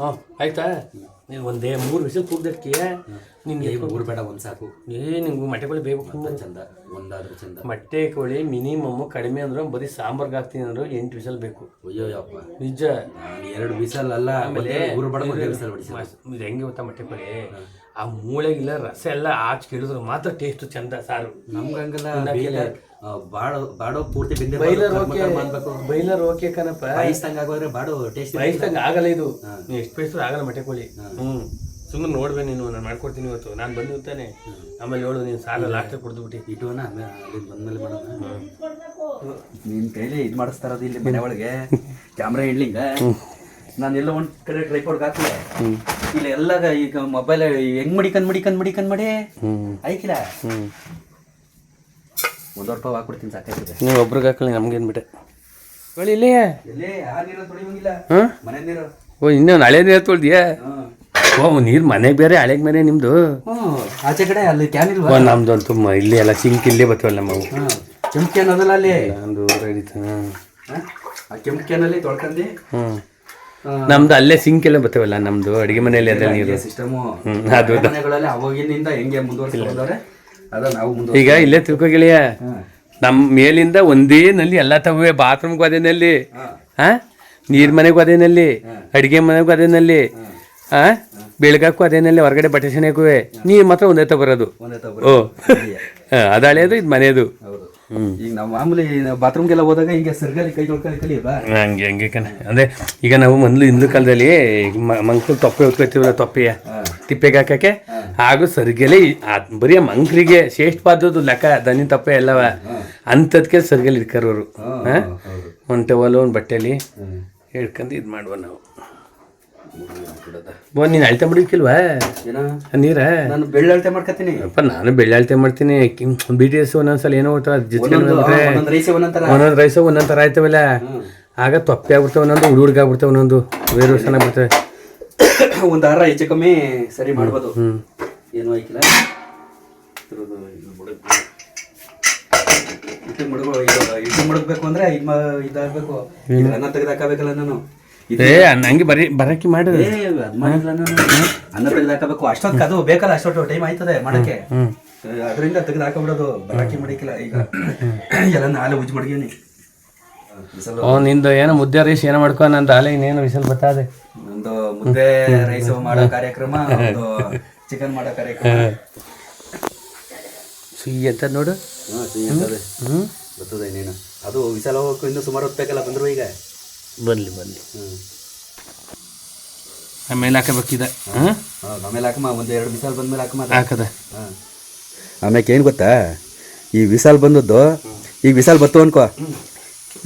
ಹಾಂ ಆಯ್ತಾ? ನೀವು ಒಂದೇ ಮೂರು ವಿಷಯ ಕೂಗ್ದಕ್ಕೆ ನಿನ್ಗೆ ಮೂರು ಬೇಡ ಒಂದು ಸಾಕು. ಏ ನಿಂಗೆ ಮೊಟ್ಟೆ ಕೋಳಿ ಬೇಯಬೇಕು ಚಂದ ಒಂದಾದ್ರೂ ಚಂದ. ಮೊಟ್ಟೆ ಕೋಳಿ ಮಿನಿಮಮ್ ಕಡಿಮೆ ಅಂದ್ರೆ ಬರೀ ಸಾಂಬಾರ್ಗೆ ಹಾಕ್ತೀನಿ ಅಂದ್ರೆ ಎಂಟು ವಿಸಲ್ ಬೇಕು. ಅಯ್ಯೋ ಯಪ್ಪ. ನಿಜ. ಎರಡು ಬಿಸಲ್ ಅಲ್ಲ ಆಮೇಲೆ ಮೂರು ಬೇಡ ಮಸ್- ಇದು ಹೆಂಗೆ ಗೊತ್ತಾ ಮೊಟ್ಟೆ ಕೋಳಿ? ಆ ಮೂಳೆಗಿಲ್ಲ ರಸ ಎಲ್ಲ ಆಚೆ ಕೇಳಿದ್ರೆ ಮಾತ್ರ ಟೇಸ್ಟ್ ಚಂದ ಸಾರು. ನಮ್ಗೆ ಹಂಗಲ್ಲ ಬಾಡೋ ಬಾಡೋ ಪೂರ್ತಿ ಬೆಂದೆ ಬೈಲರ್ ಓಕೆ ಮಾಡ್ಬೇಕು. ಬೈಲರ್ ಓಕೆ ಕಣಪ್ಪ. ತಂಗ ಆಗೋದ್ರೆ ಬಾಡೋ ಟೇಸ್ಟ್ ತಂಗ ಆಗಲ್ಲ ಇದು. ಎಷ್ಟು ಬಯಸಿದ್ರು ಆಗಲ್ಲ ಮೊಟ್ಟೆ ಕೋಳಿ. ಹ್ಞೂ ಸುಮ್ಮನೆ ನೋಡ್ಬೇ ನೀನು ನಾನು ಮಾಡ್ಕೊಡ್ತೀನಿ ಇವತ್ತು. ನಾನು ಬಂದು ತಾನೆ ಆಮೇಲೆ ಹೇಳು ನೀನು ಸಾಲ ಲಾಸ್ಟ್ ಕೊಡ್ದು ಬಿಟ್ಟು ಅಲ್ಲಿ ಬಂದ್ಮೇಲೆ ಮಾಡೋಣ. ನಿನ್ನ ಕೈಲಿ ಇದು ಮಾಡಿಸ್ತಾರ ಇಲ್ಲಿ ಮನೆ ಒಳಗೆ. ಕ್ಯಾಮ್ರಾ ಇಡ್ಲಿಂಗ. ನಾನು ಎಲ್ಲ ಒಂದ್ ಕಡೆ ಟ್ರೈಪೋರ್ಡ್ ಹಾಕಿಲ್ಲ ಇಲ್ಲ ಎಲ್ಲ ಈಗ ಮೊಬೈಲ್ ಹೆಂಗ್ ಮಡಿಕಂದ್ ಮಡಿಕಂದ್ ಮಡಿಕಂದ್ ಮಾಡಿ ಆಯ್ಕಿಲ್ಲ ಒಂದೂವರೆ ರೂಪಾಯಿ ಹಾಕ್ಬಿಡ್ತೀನಿ ಸಾಕಾಯ್ತದೆ. ನೀವು ಒಬ್ರಿಗೆ ಹಾಕಲಿ ನಮ್ಗೇನು ಬಿಟ್ಟೆ. ಹೇಳಿ ಇಲ್ಲಿ. ಎಲ್ಲಿ? ಆ ನೀರು ತೊಳಿಯೋಂಗಿಲ್ಲ ಹಾಂ ಮನೆ ನೀರು. ಓ ಇನ್ನೊಂದು ಹಳೆ ನೀರು ತೊಳ್ದಿಯಾ. ಓ ನೀರು ಮನೆಗೆ ಬೇರೆ ಹಳೆಗೆ ಮನೆ ನಿಮ್ಮದು ಆಚೆ ಕಡೆ ಅಲ್ಲಿ ಕ್ಯಾನ್ ಇಲ್ವಾ? ನಮ್ದು ಒಂದು ತುಂಬ ಇಲ್ಲಿ ಎಲ್ಲ ಸಿಂಕ್ ಇಲ್ಲೇ ಬರ್ತೇವಲ್ಲ ನಮ್ಮವು ಕೆಂಪು ಕ್ಯಾನ್ ಅದಲ್ಲ ಅಲ್ಲಿ? ಹಾ? ಆ ಕೆಂಪು ಕ್ಯಾನಲ್ಲಿ ತೊಳ್ಕಂಡು? ಹ್ಞೂ. ನಮ್ದು ಅಲ್ಲೇ ಸಿಂಕ್ ಎಲ್ಲ ಬರ್ತೇವಲ್ಲ ನಮ್ದು ಅಡಿಗೆ ಮನೆಯಲ್ಲಿ ಅದೇ ನೀರು. ಸಿಸ್ಟಮು ಅದು ಮನೆಗಳಲ್ಲಿ ಅವಾಗಿನಿಂದ ಹೆಂಗೆ ಮುಂದುವರ್ಸ್ಕೊಂಡವ್ರೆ ಅದ ನಾವು ಮುಂದೆ ಈಗ ಇಲ್ಲೇ ತಿಳ್ಕೊಗಿಳಿಯ ನಮ್ಮ ಮೇಲಿಂದ ಒಂದೇ ನಲ್ಲಿ ಎಲ್ಲ ತವೆ ಬಾತ್ರೂಮ್ಗೂ ಅದೇ ನಲ್ಲಿ. ಹಾ. ಹಾ? ನೀರ್ ಮನೆಗೂ ಅದೇ ನಲ್ಲಿ ಅಡಿಗೆ ಮನೆಗೂ ಅದೇ ನಲ್ಲಿ. ಹಾ? ಬೆಳಗಾಕ್ಕೂ ಅದೇನಲ್ಲಿ ಹೊರಗಡೆ ಬಟ್ಟೆ ಸೆನೆಗೂ ನೀರು ಮಾತ್ರ ಒಂದೇ ತ ಬರೋದು. ಒಂದೇ. ಓ. ಅದು ಹಳೇದು ಇದು ಮನೆಯದು. ಹೌದು. ಈಗ ನಾವು ಮಾಮೂಲಿ ಬಾತ್ರೂಮ್ಗೆಲ್ಲ ಹೋದಾಗ ಹಿಂಗೆ ಸರ್ಗಲ್ಲಿ ಕೈ ತೊಳ್ಕೊಳ್ಳಿ ಕಲಿಯಲ್ವಾ ಹಂಗೆ ಹಂಗೆ ಕಣ. ಅಂದರೆ ಈಗ ನಾವು ಮೊದಲು ಹಿಂದೂ ಕಾಲದಲ್ಲಿ ಮಂಕ್ಳು ತೊಪ್ಪೆ ಹೊತ್ಕೊತೀವಲ್ಲ ತೊಪ್ಪೆಯ ತಿಪ್ಪೆಗೆ ಹಾಕಕ್ಕೆ ಹಾಗೂ ಸರಿಗೆಲೆ ಬರೀ ಮಂಕ್ರಿಗೆ ಶ್ರೇಷ್ಠ ಪಾದದ್ದು ಲೆಕ್ಕ ದನಿ ತಪ್ಪೆ ಎಲ್ಲವ. ಅಂಥದ್ಕೆ ಸರ್ಗಲಿ ಇಟ್ಕರೋರು. ಹಾಂ ಒಂದು ಟವಲು ಒಂದು ಬಟ್ಟೆಲಿ ಹೇಳ್ಕೊಂಡು ಇದು ಮಾಡುವ ನಾವು. ಬೋ ನೀನು ಅಳತೆ ಬಿಡಿಕ್ಕಿಲ್ವಾ ಏನೋ? ನೀರ? ನಾನು ಬೆಳ್ಳಿ ಅಳತೆ ಮಾಡ್ಕತ್ತೀನಿ ಅಪ್ಪ ನಾನು ಬೆಳ್ಳಿ ಅಳತೆ ಮಾಡ್ತೀನಿ. ಬಿ ಟಿ ಎಸ್ ಒಂದೊಂದ್ಸಲ ಏನೋ ಒಂದೊಂದು ರೈಸ್ ಒಂದೊಂದು ಥರ ಆಯ್ತವಲ್ಲ? ಆಗ ತೊಪ್ಪೆ ಆಗ್ಬಿಡ್ತಾವೆ ಒಂದೊಂದು ಹುಡು ಆಗ್ಬಿಡ್ತಾವೆ ಒಂದೊಂದು. ಬೇರೆ ಚೆನ್ನಾಗ್ಬಿಡ್ತವೆ ಒಂದು ಆರ ಹೆಚ್ಚು ಕಮ್ಮಿ ಸರಿ ಮಾಡ್ಬೋದು. ಏನು ಆಯ್ತಿಲ್ಲ ಇಟ್ಟು ಮುಡುಗು ಇದು ಇಟ್ಟು ಅಂದ್ರೆ ಇದು ಇದಾಗಬೇಕು. ತೆಗೆದಾಕಬೇಕಲ್ಲ ನಾನು. ಏ ನಂಗೆ ಬರೀ ಬರಕ್ಕೆ ಮಾಡು ಏ ಅದ್ ಮಾಡಿಲ್ಲ ನಾನು. ಅನ್ನ ತೆಗೆದು ಹಾಕಬೇಕು. ಅಷ್ಟೊತ್ತು ಅದು ಬೇಕಲ್ಲ ಅಷ್ಟೊತ್ತು ಟೈಮ್ ಆಯ್ತದೆ ಮಾಡಕ್ಕೆ. ಅದರಿಂದ ತೆಗೆದು ಹಾಕಬಿಡೋದು ಬರಾಕಿ ಮಾಡಿಕಿಲ್ಲ ಈಗ ಎಲ್ಲ ನಾಳೆ ಉಜ್ಜಿ ಮಡಗೀನಿ ಓ ನಿಂದು ಏನೋ ಮುದ್ದೆ ರೈಸ್ ಏನೋ ಮಾಡ್ಕೊ ನಂದು ಆಲೆ ಇನ್ನೇನು ವಿಸಲ್ ಬತ್ತಾದೆ ನಂದು ಮುದ್ದೆ ರೈಸ್ ಮಾಡೋ ಕಾರ್ಯಕ್ರಮ ಒಂದು ಚಿಕನ್ ಮಾಡೋ ಕಾರ್ಯಕ್ರಮ. ಸಿಹಿ ಅಂತ ನೋಡು? ಹ್ಮ್ ಸಿಹಿ ಅಂತದೆ ಹ್ಞೂ ಬರ್ತದೆ ಇನ್ನೇನು. ಅದು ವಿಶಾಲ ಹೋಗಕ್ಕೂ ಇನ್ನೂ ಸುಮಾರು ಹೊತ್ತು ಬೇಕಲ್ಲ ಬಂದ್ರು ಈಗ. ಬರಲಿ ಬರಲಿ ಆಮೇಲೆ ಹಾಕಬೇಕಿದೆ. ಆಮೇಲೆ ಹಾಕಮ್ಮ ಒಂದು ಎರಡು ವಿಸಾಲ್ ಬಂದ್ಮೇಲೆ ಹಾಕಮ್ಮ ಅದು. ಹಾಕದ. ಹಾ. ಆಮ್ಯಾಕೆ ಏನು ಗೊತ್ತಾ? ಈ ವಿಸಾಲ್ ಬಂದದ್ದು ಈಗ ವಿಸಾಲ್ ಬತ್ತು ಅನ್ಕೋ.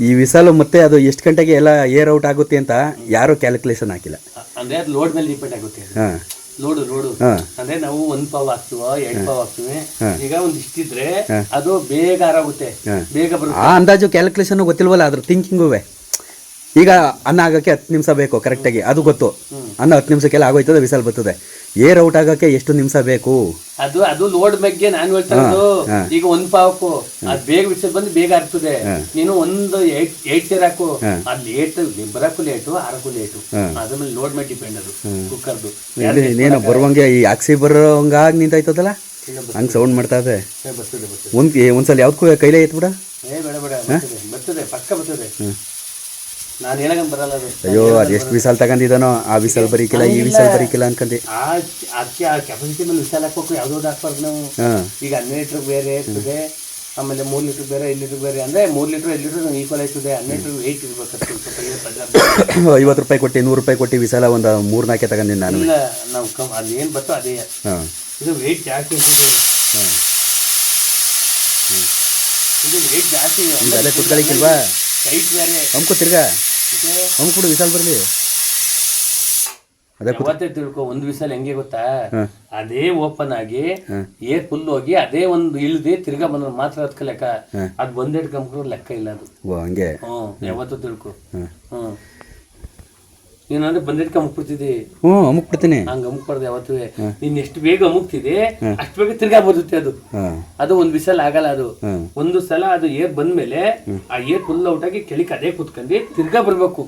ಈ ವಿಸಾಲು ಮತ್ತೆ ಅದು ಎಷ್ಟು ಗಂಟೆಗೆ ಎಲ್ಲ ಏರ್ ಔಟ್ ಆಗುತ್ತೆ ಅಂತ ಯಾರೂ ಕ್ಯಾಲ್ಕುಲೇಷನ್ ಹಾಕಿಲ್ಲ. ಅಂದರೆ ಅದು ಲೋಡ್ ಮೇಲೆ ಡಿಪೆಂಡ್ ಆಗುತ್ತೆ. ಹಾಂ. ಲೋಡು ಲೋಡು ಹಾ. ಅಂದ್ರೆ ನಾವು ಒಂದ್ ಪಾವ್ ಹಾಕ್ತಿವ ಎರಡ್ ಪಾವ್ ಹಾಕ್ತಿವಿ. ಈಗ ಒಂದ್ ಇಷ್ಟಿದ್ರೆ ಅದು ಬೇಗ ಆರಾಗುತ್ತೆ. ಬೇಗ ಬರುತ್ತೆ. ಆ ಅಂದಾಜು ಕ್ಯಾಲ್ಕುಲೇಷನ್ ಗೊತ್ತಿಲ್ವಲ್ಲ ಅದ್ರ ಥಿಂಕಿಂಗುವೆ ಈಗ ಅನ್ನ ಆಗೋಕ್ಕೆ ಹತ್ತು ನಿಮಿಷ ಬೇಕು ಕರೆಕ್ಟಾಗಿ ಅದು ಗೊತ್ತು. ಅನ್ನ ಹತ್ತು ನಿಮಿಷಕ್ಕೆಲ್ಲ ಆಗೋಯ್ತದೆ ವಿಸಲ್ ಬರ್ತದೆ. ಏರ್ ಔಟ್ ಆಗಕ್ಕೆ ಎಷ್ಟು ನಿಮಿಷ ಬೇಕು? ಅದು ಅದು ಲೋಡ್ ಬಗ್ಗೆ ನಾನು ಹೇಳ್ತಾ ಈಗ ಒಂದ್ ಪಾವಕು ಅದ್ ಬೇಗ ವಿಷಯ ಬಂದು ಬೇಗ ಆಗ್ತದೆ. ನೀನು ಒಂದು ಏಟ್ ಸೇರ್ ಹಾಕು. ಅದ್ ಲೇಟ್ ಬರಕು ಲೇಟು ಆರಕು ಲೇಟು. ಅದ್ರ ಮೇಲೆ ಲೋಡ್ ಮೇಲೆ ಡಿಪೆಂಡ್ ಅದು ಕುಕ್ಕರ್ದು ನೀನು ಬರುವಂಗೆ ಈ ಅಕ್ಸಿ ಬರೋಂಗಾಗಿ ನಿಂತಾಯ್ತದಲ್ಲ? ಹಂಗೆ ಸೌಂಡ್ ಮಾಡ್ತಾ ಇದೆ. ಒಂದ್ ಒಂದ್ಸಲ ಯಾವ್ದಕ್ಕೂ ಕೈಲೇ ಐತ್ ಬಿಡ ಏ ಬೇಡ ಬೇಡ ಬರ್ತದೆ. ಬರ್ತದೆ ಪಕ್ಕ ಬರ್ತದೆ. ಬರಲ್ಲ ಅದು. ಅಯ್ಯೋ ಅದೆಷ್ಟು ವಿಸಲ್ ತಗೊಂಡಿದ್ದಾನೋ ಆ ವಿಸಲ್ ಬರೀಕಿಲ್ಲ ಈ ವಿಸಲ್ ಬರೀಕಿಲ್ಲ ಅನ್ಕಂಡು ಅದಕ್ಕೆ ಆ ಕೆಪಾಸಿಟಿ ಮೇಲೆ ವಿಶಾಲ ಹಾಕ್ಬೇಕು ಯಾವ್ದು ಹಾಕ್ಬಾರ್ದು ನಾವು. ಈಗ ಹನ್ನೆರಡು ಲೀಟ್ರ್ ಬೇರೆ ಇರ್ತದೆ ಆಮೇಲೆ ಮೂರು ಲೀಟ್ರ್ ಬೇರೆ ಐದು ಲೀಟ್ರ್ ಬೇರೆ. ಅಂದ್ರೆ ಮೂರು ಲೀಟ್ರ್ ಐದು ಲೀಟರ್ ಈಕ್ವಲ್ ಆಯ್ತದೆ. ಹನ್ನೆರಡು ಲೀಟ್ರ್ ವೆಯ್ಟ್ ಇರ್ಬೇಕು ಏನ್ ಐವತ್ತು ರೂಪಾಯಿ ಕೊಟ್ಟು ನೂರು ರೂಪಾಯಿ ಕೊಟ್ಟು ವಿಸಾಲ ಒಂದು ಮೂರು ನಾಲ್ಕೆ ತಗೊಂಡಿನಿ ನಾನು. ಇಲ್ಲ ನಾವು ಕಮ್ ಅದೇನು ಬರ್ತೋ ಅದೇ. ಇದು ವೆಯ್ಟ್ ಜಾಸ್ತಿ ಇದು. ವೆಯ್ಟ್ ಜಾಸ್ತಿ ಅಲ್ಲೇ ಕುತ್ಕೊಳ್ಳಿಕ್ಕಿಲ್ವಾ ಅಮ್ಕು ತಿರ್ಗಾ? ಅಮ್ಕೊಡು ವಿಸಲ್ ಬರಲಿ. ಯಾವತ್ತೇ ತಿಳ್ಕೊ ಒಂದ್ ವಿಸಲ್ ಹೆಂಗೆ ಗೊತ್ತಾ? ಅದೇ ಓಪನ್ ಆಗಿ ಏರ್ ಫುಲ್ ಹೋಗಿ ಅದೇ ಒಂದು ಇಳ್ದಿ ತಿರ್ಗಾ ಬಂದ್ರ ಮಾತ್ರ ಅದಕ್ಕೆ ಲೆಕ್ಕ. ಅದ್ ಬಂದ್ ಕಂಪ್ನಿ ಲೆಕ್ಕ ಇಲ್ಲ ಅದು. ಹಂಗೆ. ಹ್ಮ್ ಯಾವತ್ತೂ ತಿಳ್ಕೊ. ಹ್ಮ್. ನೀನಂದ್ರೆ ಬಂದಿಟ್ಕ ಅಮುಕ್ಬಿಡ್ತಿದ್ದಿ. ಹ್ಞೂ ಅಮುಕ್ ಬಿಡ್ತೀನಿ ಹಂಗ ಅಮುಕ್ಬಾರ್ದು ಯಾವತ್ತೂ. ನೀನು ಎಷ್ಟು ಬೇಗ ಅಮುಕ್ತಿದೆ ಅಷ್ಟು ಬೇಗ ತಿರ್ಗಾ ಬರುತ್ತೆ ಅದು. ಅದು ಒಂದು ಬಿಸಲ್ ಆಗಲ್ಲ ಅದು. ಒಂದು ಸಲ ಅದು ಏರ್ ಬಂದ್ಮೇಲೆ ಆ ಏರ್ ಫುಲ್ ಔಟ್ ಆಗಿ ಕೆಳಕ್ ಅದೇ ಕುತ್ಕೊಂಡು ತಿರ್ಗಾ ಬರ್ಬೇಕು.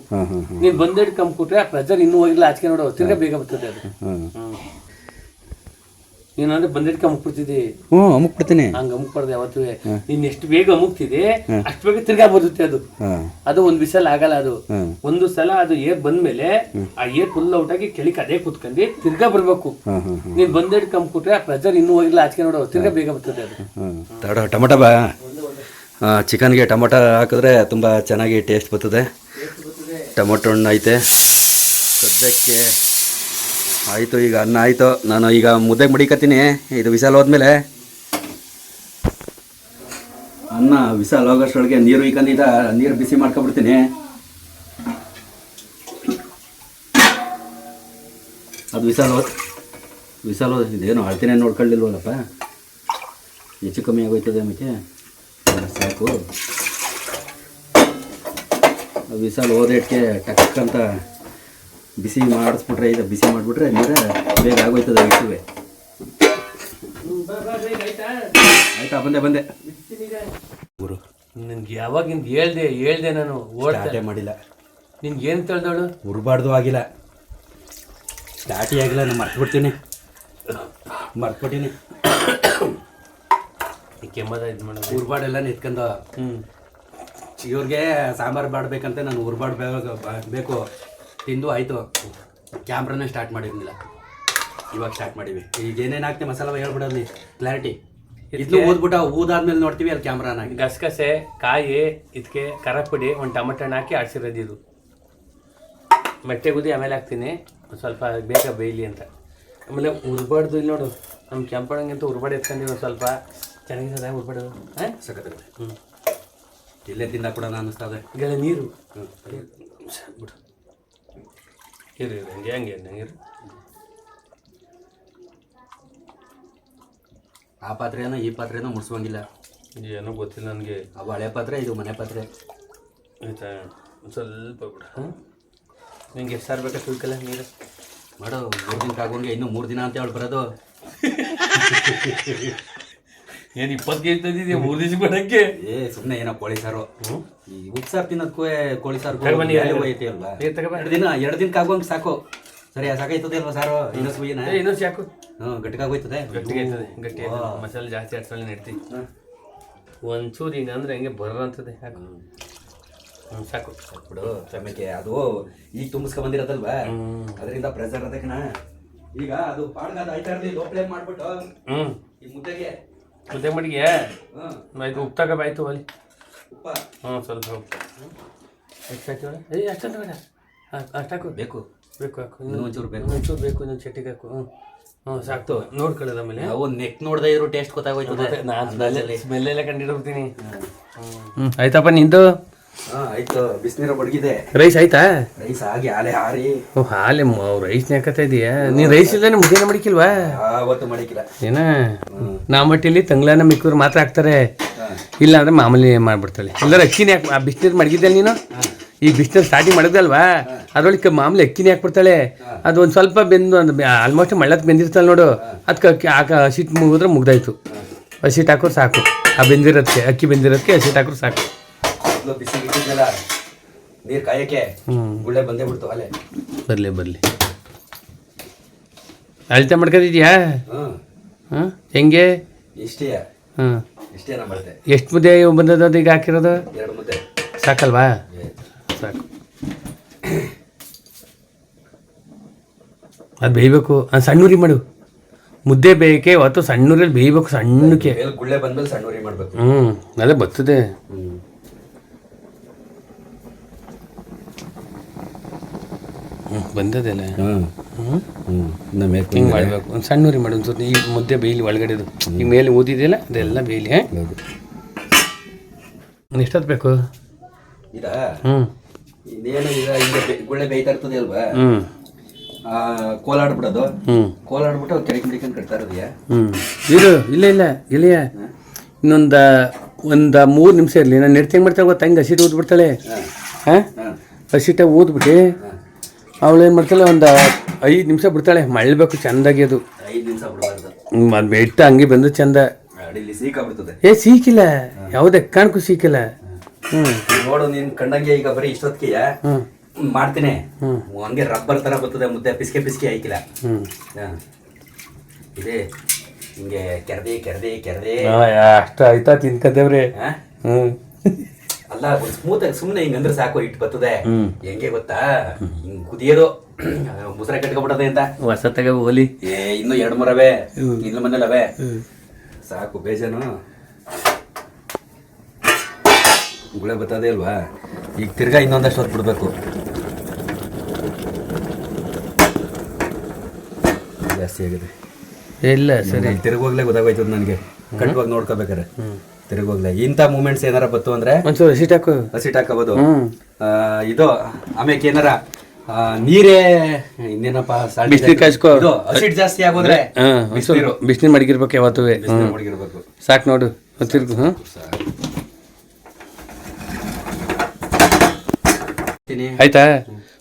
ನೀನ್ ಬಂದೇಟ್ ಕಂಪ್ಯೂಟ್ರೆ ಆ ಪ್ರೆಜರ್ ಇನ್ನೂ ಹೋಗಿಲ್ಲ ಆಚೆ ನೋಡು ತಿರ್ಗಾ ಬೇಗ ಬರ್ತದೆ ಅದು. ನೀನಂದ್ರೆ ಬಂದಿಟ್ಕ ಅಮುಕ್ಬಿಡ್ತಿದ್ದಿ ಹ್ಞೂ ಅಮುಕ್ ಬಿಡ್ತೀನಿ ಹಂಗ ಅಮುಕ್ಬಾರ್ದು ಯಾವತ್ತೂ. ನೀನ್ ಎಷ್ಟು ಬೇಗ ಅಮುಕ್ತಿದೆ ಅಷ್ಟು ಬೇಗ ತಿರ್ಗಾ ಬರುತ್ತೆ ಅದು. ಅದು ಒಂದ್ ಬಿಸಲ್ ಆಗಲ್ಲ ಅದು. ಒಂದು ಸಲ ಅದು ಏರ್ ಬಂದ್ಮೇಲೆ ಆ ಏರ್ ಫುಲ್ ಔಟ್ ಆಗಿ ಕೆಳಕ್ ಅದೇ ಕುತ್ಕೊಂಡು ತಿರ್ಗಾ ಬರ್ಬೇಕು. ನೀನ್ ಬಂದೇಟ್ ಕಂಪ್ಯೂಟ್ರೆ ಆ ಪ್ರೆಜರ್ ಇನ್ನೂ ಹೋಗಿಲ್ಲ ಆಚೆ ನೋಡು ತಿರ್ಗಾ ಬೇಗ ಬರ್ತದೆ ಅದು. ಟೊಮೊಟೊ ಬಾ. ಚಿಕನ್ಗೆ ಟೊಮೊಟೊ ಹಾಕಿದ್ರೆ ತುಂಬ ಚೆನ್ನಾಗಿ ಟೇಸ್ಟ್ ಬರ್ತದೆ. ಟೊಮೊಟೊ ಹಣ್ಣು ಐತೆ. ಸದ್ಯಕ್ಕೆ ಆಯಿತು, ಈಗ ಅನ್ನ ಆಯಿತು. ನಾನು ಈಗ ಮುದ್ದೆಗೆ ಮುಡಿಕತ್ತೀನಿ. ಇದು ವಿಸಾಲ್ ಹೋದ್ಮೇಲೆ. ಅನ್ನ ವಿಸಾಲ್ ಹೋಗೋಷ್ಟೊಳಗೆ ನೀರು ಇಕ್ಕಂದಿದ್ದ ನೀರು ಬಿಸಿ ಮಾಡ್ಕೊಬಿಡ್ತೀನಿ. ಅದು ವಿಸಾಲ್ ಹೋದ್ ವಿಸಾಲ್ ಹೋದ್, ಇದೇನು ಅಳ್ತೀನಿ ನೋಡ್ಕೊಳ್ಳಿಲ್ವಲ್ಲಪ್ಪ. ಹೆಚ್ಚು ಕಮ್ಮಿ ಆಗೋಯ್ತದೆ ಮತ್ತೆ ಸಾಕು. ವಿಸಾಲ್ ಹೋದೇಟ್ಗೆ ಟಕ್ ಅಂತ ಬಿಸಿ ಮಾಡಿಸ್ಬಿಟ್ರೆ ಇದು ಬಿಸಿ ಮಾಡಿಬಿಟ್ರೆ ನೀರು ಬೇಗ ಆಗೋಯ್ತದೆ ಬಿಸಿವೆ ಆಯ್ತಾ? ಬಂದೆ ಬಂದೆ. ಗುರು ನಿನ್ಗೆ ಯಾವಾಗ ನಿನ್ಗೆ ಹೇಳ್ದೆ ಹೇಳ್ದೆ ನಾನು ಓಡಾಟೆ ಮಾಡಿಲ್ಲ. ನಿನ್ಗೆ ಏನು ತಿಳಿದವಳು ಉರ್ಬಾರ್ದು ಆಗಿಲ್ಲ. ಸ್ಟಾರ್ಟೇ ಆಗಿಲ್ಲ ನಾನು ಮರ್ತ್ಬಿಡ್ತೀನಿ. ಮರ್ತ್ಬಿಟ್ಟಿನಿ ಕೆಮ್ಮದ ಇದು ಮಾಡೋದು ಉರ್ಬಾಡೆಲ್ಲ ನಿತ್ಕೊಂಡು ಹ್ಞೂ ಇವ್ರಿಗೆ ಸಾಂಬಾರು ಬಾಡ್ಬೇಕಂತ ನಾನು ಉರ್ಬಾಡ್ ಬೇಕು. ತಿಂದು ಆಯಿತು. ಕ್ಯಾಮ್ರಾನೇ ಸ್ಟಾರ್ಟ್ ಮಾಡಿರಲಿಲ್ಲ. ಇವಾಗ ಸ್ಟಾರ್ಟ್ ಮಾಡಿವಿ ಈಗ ಏನೇನು ಹಾಕ್ತೀವಿ ಮಸಾಲ ಹೇಳ್ಬಿಡೋದು ಕ್ಲಾರಿಟಿ ಇದನ್ನು ಓದ್ಬಿಟ್ಟು ಊದಾದ್ಮೇಲೆ ನೋಡ್ತೀವಿ ಅಲ್ಲಿ ಕ್ಯಾಮ್ರಾನ ಗಸಗಸೆ ಕಾಯಿ ಇದಕ್ಕೆ ಖಾರ ಪುಡಿ ಒಂದು ಟೊಮೆಟೊ ಹಣ್ಣು ಹಾಕಿ ಆಡಿಸಿರೋದು ಇದು. ಮೆಟ್ಟೆ ಗುದಿ ಆಮೇಲೆ ಹಾಕ್ತೀನಿ. ಸ್ವಲ್ಪ ಬೇಗ ಬೇಯಲಿ ಅಂತ. ಆಮೇಲೆ ಉರ್ಬಾಡ್ದು ಇಲ್ಲಿ ನೋಡು. ನಮ್ಮ ಕೆಂಪಣಂಗೆ ಉರ್ಬಾಡಿ ಉರ್ಬಾಡ್ ಎತ್ಕೊಂಡಿರೋ ಸ್ವಲ್ಪ. ಚೆನ್ನಾಗಿದೆ ಉರ್ಬಾಡೋದು ಹಾಂ? ಸಕತ್ತೆ ಹ್ಞೂ ಇಲ್ಲೇ ತಿಂದ ಕೂಡ ಅನ್ನಿಸ್ತದೆ ಗೆಳೆ ನೀರು. ಬಿಡು. ಇರು ಇರಿ ಹಂಗೆ ಹಂಗೆ ಹಂಗೆ ಇರಿ. ಆ ಪಾತ್ರೆನೋ ಈ ಪಾತ್ರೆನೋ ಮುಡ್ಸೋಂಗಿಲ್ಲ ಏನೋ ಗೊತ್ತಿಲ್ಲ ನನಗೆ. ಅವು ಹಳೆ ಪಾತ್ರೆ ಇದು ಮನೆ ಪಾತ್ರೆ. ಆಯ್ತಾ? ಒಂದು ಸ್ವಲ್ಪ ಬಿಡ. ಹ್ಞೂ? ನಿಂಗೆ ಎಷ್ಟು ಸಾರು ಬೇಕಾ ತಿಳ್ಕಲ್ಲ ನೀರು? ಮಾಡೋ ಮೂರು ದಿನಕ್ಕೆ ಆಗೋಂಗೆ ಇನ್ನೂ ಮೂರು ದಿನ ಅಂತ ಹೇಳಿ ಬರೋದು ಏನು ಇಪ್ಪತ್ತು ಕೆ ಜಿ ತಂದಿದ್ಯಾ ಮೂರು ದಿವಸ ಕೊಡೋಕ್ಕೆ ಏ ಸುಮ್ಮನೆ ಏನೋ ಕೋಳಿ ಸಾರು. ಈ ಉಪ್ಪು ಸಾರು ತಿನ್ನೋದಕ್ಕೂ ಕೋಳಿ ಸಾರು ಐತಿ ಅಲ್ವಾ? ಎರಡು ದಿನ ಎರಡು ದಿನಕ್ಕೆ ಆಗೋಂಗೆ ಸಾಕು. ಸರಿ ಸಾಕಾಯ್ತದೆ ಅಲ್ವಾ ಸಾರು? ಇನ್ನೊಂದು ಸುಯ್ಯನ ಇನ್ನೊಂದು ಸಾಕು. ಹ್ಞೂ ಗಟ್ಟಿಗಾಗೋಯ್ತದೆ ಗಟ್ಟಿಗೆ ಆಯ್ತದೆ ಗಟ್ಟಿ ಮಸಾಲೆ ಜಾಸ್ತಿ ಆಡ್ಸಲ್ಲ ನೆಡ್ತಿ ಒಂಚೂರು ಹಿಂಗೆ ಅಂದ್ರೆ ಹೆಂಗೆ ಬರ ಅಂತದೆ ಸಾಕು ಹ್ಞೂ ಸಾಕು. ಬಿಡು ಸಮಯಕ್ಕೆ ಅದು ಈಗ ತುಂಬಿಸ್ಕೊ ಬಂದಿರೋದಲ್ವಾ ಅದರಿಂದ ಪ್ರೆಸರ್ ನಾ ಈಗ ಅದು ಪಾಡ್ಗಾದ ಆಯ್ತಾ ಲೋಪ್ಲೇ ಲೋ ಮಾಡ್ಬಿಟ್ಟು ಹ್ಞೂ ಈ ಮುದ್ದೆಗೆ. ಮುದ್ದೆ ಮಡಿಗೆ? ಆಯ್ತು ಉಪ್ಪು ತಗೋಬಾಯ್ತು ಅಲ್ಲಿ ಹ್ಞೂ ಸ್ವಲ್ಪ ಉಪ್ಪು. ಎಷ್ಟು ಹಾಕಿ ಏ ಅಷ್ಟೊಂದು ಬೇಡ. ಅಷ್ಟು ಹಾಕು. ಬೇಕು. ಬೇಕು ಹಾಕು. ಇನ್ನೂ ಒಂಚೂರು ಬೇಕು. ಒಂಚೂರು ಬೇಕು ಇನ್ನೊಂದು ಚಟ್ಟಿಗೆ ಹಾಕು. ಹ್ಞೂ. ಹ್ಞೂ ಸಾಕ್ತು ನೋಡ್ಕೊಳ್ಳೋದು ಆಮೇಲೆ. ಅವು ನೆಕ್ ನೋಡ್ದೆ ಇರೋ ಟೇಸ್ಟ್ ಗೊತ್ತಾಗೋಯ್ತು ನಾನು ಸ್ಮೆಲ್ಲೆಲ್ಲ ಕಂಡಿಡ್ಬಿಡ್ತೀನಿ ಹ್ಞೂ. ಆಯ್ತಪ್ಪ ನಿಂದು? ಆಯ್ತು. ಬಿಸಿನೀರು ಬಡಗಿದೆ ರೈಸ್ ಆಯ್ತಾ? ರೈಸ್ ಆಗಿ ಆಲೆ ಹಾರಿ. ಓ ಹಾಲೆ ರೈಸ್ ಹಾಕತ್ತಾ ಇದೀಯಾ? ನೀನ್ ರೈಸ್ ಇಲ್ದೇನೆ ಮುದ್ದೆನ ಮಡಿಕಿಲ್ವಾ? ಆವತ್ತು ಮಾಡಿಕಿಲ್ಲ. ಏನ? ನಾ ಮಟ್ಟಿಲಿ ತಂಗ್ಳನ ಮಿಕ್ಕರು ಮಾತ್ರ ಹಾಕ್ತಾರೆ. ಇಲ್ಲ ಅಂದ್ರೆ ಮಾಮೂಲಿ ಮಾಡ್ಬಿಡ್ತಾಳೆ ಎಲ್ಲರೂ ಅಕ್ಕಿನ ಹಾಕ್ ಆ ಬಿಸಿನೀರು ಮಡಗಿದ್ದೆ ನೀನು? ಈ ಬಿಸಿನೀರು ಸ್ಟಾರ್ಟಿಂಗ್ ಮಾಡಿದಲ್ವಾ ಅದ್ರೊಳಗೆ ಮಾಮೂಲಿ ಅಕ್ಕಿನೇ ಹಾಕ್ಬಿಡ್ತಾಳೆ. ಅದು ಒಂದು ಸ್ವಲ್ಪ ಬೆಂದು ಒಂದು ಆಲ್ಮೋಸ್ಟ್ ಮಳ್ಳತ್ ಬೆಂದಿರ್ತಾಳೆ ನೋಡು. ಅದಕ್ಕೆ ಅಕ್ಕಿ ಹಾಕ ಹಸಿಟ್ ಮುಗಿದ್ರೆ ಮುಗ್ದಾಯ್ತು. ಹಸಿಟ್ ಹಾಕೋರು ಸಾಕು. ಆ ಬೆಂದಿರೋದಕ್ಕೆ ಅಕ್ಕಿ ಬೆಂದಿರೋದಕ್ಕೆ ಹಸಿಟ್ ಹಾಕೋರು ಸಾಕು. ಮೊದ್ಲು ಬಿಸಿ ಇಟ್ಟಿದ್ನಲ್ಲ ನೀರ್ ಕಾಯಕ್ಕೆ ಹ್ಞೂ ಗುಳ್ಳೆ ಬಂದೇ ಬಿಡ್ತು ಅಲ್ಲೇ. ಬರಲಿ ಬರಲಿ. ಅಳತೆ ಮಾಡ್ಕೊಂಡಿದ್ಯಾ ಹಾಂ ಹೆಂಗೆ? ಇಷ್ಟೇ. ಹಾಂ. ಇಷ್ಟೇ ಅಳತೆ. ಎಷ್ಟು ಮುದ್ದೆ ಬಂದದ ಈಗ ಹಾಕಿರೋದು? ಎರಡು ಮುದ್ದೆ. ಸಾಕಲ್ವಾ? ಸಾಕು. ಅದು ಬೇಯಬೇಕು. ಅದು ಸಣ್ಣೂರಿ ಮಾಡು. ಮುದ್ದೆ ಬೇಯಕ್ಕೆ ಅವತ್ತು ಸಣ್ಣೂರಲ್ಲಿ ಬೇಯಬೇಕು ಸಣ್ಣಕ್ಕೆ. ಗುಳ್ಳೆ ಬಂದ್ಮೇಲೆ ಸಣ್ಣ ಉರಿ ಮಾಡ್ಬೇಕು. ಹ್ಞೂ ಅದೇ ಬರ್ತದೆ ಹ್ಮ್ ಹ್ಞೂ ಬಂದದಲ್ಲ ಹ್ಞೂ ನಮ್ಮ ಹಿಂಗೆ ಮಾಡಬೇಕು. ಒಂದು ಸಣ್ಣೂರಿ ಮಾಡಿ ಒಂದು ಈ ಮುದ್ದೆ ಬೇಯಲಿ ಒಳಗಡೆದು ಈ ಮೇಲೆ ಊದಿದೆಯಲ್ಲ ಅದೆಲ್ಲ ಬೇಯಲಿ ಹಾಂ? ಎಷ್ಟೊತ್ತು ಬೇಕು? ಇದಾ? ಹ್ಞೂ ಇನ್ನೇನು ಈಗ ಹಿಂಗೆ ಗುಳ್ಳೆ ಬೇಯ್ತಾ ಇರ್ತದೆ ಅಲ್ವಾ? ಹ್ಞೂ ಆ, ಕೋಲಾಡ್ಬಿಡೋದು ಹ್ಞೂ ಕೋಲಾಡ್ಬಿಟ್ಟು ಕೆಳಗೆ ಮುಡಿಕೊಂಡು ಕಟ್ತಾ ಇರೋದ್ಯಾ ಹ್ಞೂ ಇರು ಇಲ್ಲ ಇಲ್ಲ ಇಲ್ಲಿಯ. ಇನ್ನೊಂದು ಒಂದು ಮೂರು ನಿಮಿಷ ಇರಲಿ. ನಾನು ನೆಡ್ತಿ ಹೆಂಗೆ ಮಾಡ್ತಾಳೆ ಗೊತ್ತಾ? ಹಂಗೆ ಹಸಿಟ್ಟು ಊದ್ಬಿಡ್ತಾಳೆ ಹಾಂ. ಹಸಿಟ್ಟ ಹಸಿಟ ಊದ್ಬಿಟ್ಟು? ಅವಳು ಏನು ಮಾಡ್ತಾಳೆ ಒಂದು ಐದು ನಿಮಿಷ ಬಿಡ್ತಾಳೆ ಮಳ್ಬೇಕು ಚೆಂದಾಗಿ ಅದು. ಐದು ನಿಮಿಷ ಅದು ಬೆಟ್ಟ ಹಂಗೆ ಬಂದು ಚಂದ. ಏ ಸೀಕಿಲ್ಲ ಯಾವುದೇ ಕಾಣಕ್ಕೂ ಸೀಕಿಲ್ಲ. ಹ್ಞೂ ನೋಡು ನೀನು ಕಂಡಂಗೆ ಈಗ ಬರೀ ಇಷ್ಟೊತ್ತಿಗೆ ಮಾಡ್ತೀನಿ. ಹಂಗೆ ರಬ್ಬರ್ ತರ ಬರ್ತದೆ ಮುದ್ದೆ ಪಿಸ್ಕೆ ಪಿಸ್ಕೆ ಆಯ್ಕಿಲ್ಲ ಹ್ಞೂ ಹಾ. ಇದೆ. ಹಿಂಗೆ ಕೆರ್ದೆ ಕೆರೆದೇ ಕೆರ್ದೆ. ಅಷ್ಟು ಆಯ್ತಾ ತಿನ್ಕದೇವ್ರಿ ಹ್ಮ್. ಹ್ಞೂ ಅಲ್ಲ ಸ್ಮೂತ್ ಆಗಿ ಸುಮ್ಮನೆ ಹಿಂಗಂದ್ರೆ ಸಾಕು ಇಟ್ಟು ಬರ್ತದೆ. ಹೆಂಗೆ ಗೊತ್ತಾ? ಹಿಂಗ್ ಕುದಿಯೋದು. ಮುಸ್ರೆ ಕಟ್ಕೊಬಿಡದೆ ಅಂತ ಹೊಸತಾಗ ಹೋಲಿ. ಏ ಇನ್ನು ಎರಡು ಮೂರವೇ. ಇನ್ನು ಮನೇಲವೇ ಸಾಕು ಬೇಜಾನು. ಗುಳೆ ಬರ್ತದೆ ಅಲ್ವಾ? ಈಗ ತಿರ್ಗಾ ಇನ್ನೊಂದಷ್ಟು ಹೊತ್ತು ಬಿಡ್ಬೇಕು ಜಾಸ್ತಿ ಆಗಿದೆ. ಇಲ್ಲ ಸರಿ. ತಿರುಗೋಗ್ಲೇ ಗೊತ್ತಾಗೋಯ್ತದ ನನಗೆ. ಕಟ್ಟುವಾಗ ನೋಡ್ಕೋಬೇಕಾರೆ ತಿರುಗೋಗ್ಲೇ. ಇಂಥ ಮೂಮೆಂಟ್ಸ್ ಏನಾರ ಬತ್ತು ಅಂದ್ರೆ? ಒಂಚೂರು ಹಸಿಟ್ ಹಾಕು. ಹಸಿಟ್. ಆ, ಇದು ಆಮೇಲೆ ಏನಾರ ನೀರೇ ಇನ್ನೇನಪ್ಪ ಬಿಸಿನೀರು ಕಾಯ್ಸ್ಕೊ. ಇದು ಹಸಿಟ್ ಜಾಸ್ತಿ ಆಗೋದ್ರೆ ಬಿಸಿನೀರು. ಬಿಸ್ನೀರು ಮಡಗಿರ್ಬೇಕು ಯಾವತ್ತೂ. ಸಾಕ್ ಮಡಗಿರ್ಬೇಕು. ಸಾಕು ನೋಡು ತಿರುಗು ಹಾಂ. ಆಯ್ತಾ?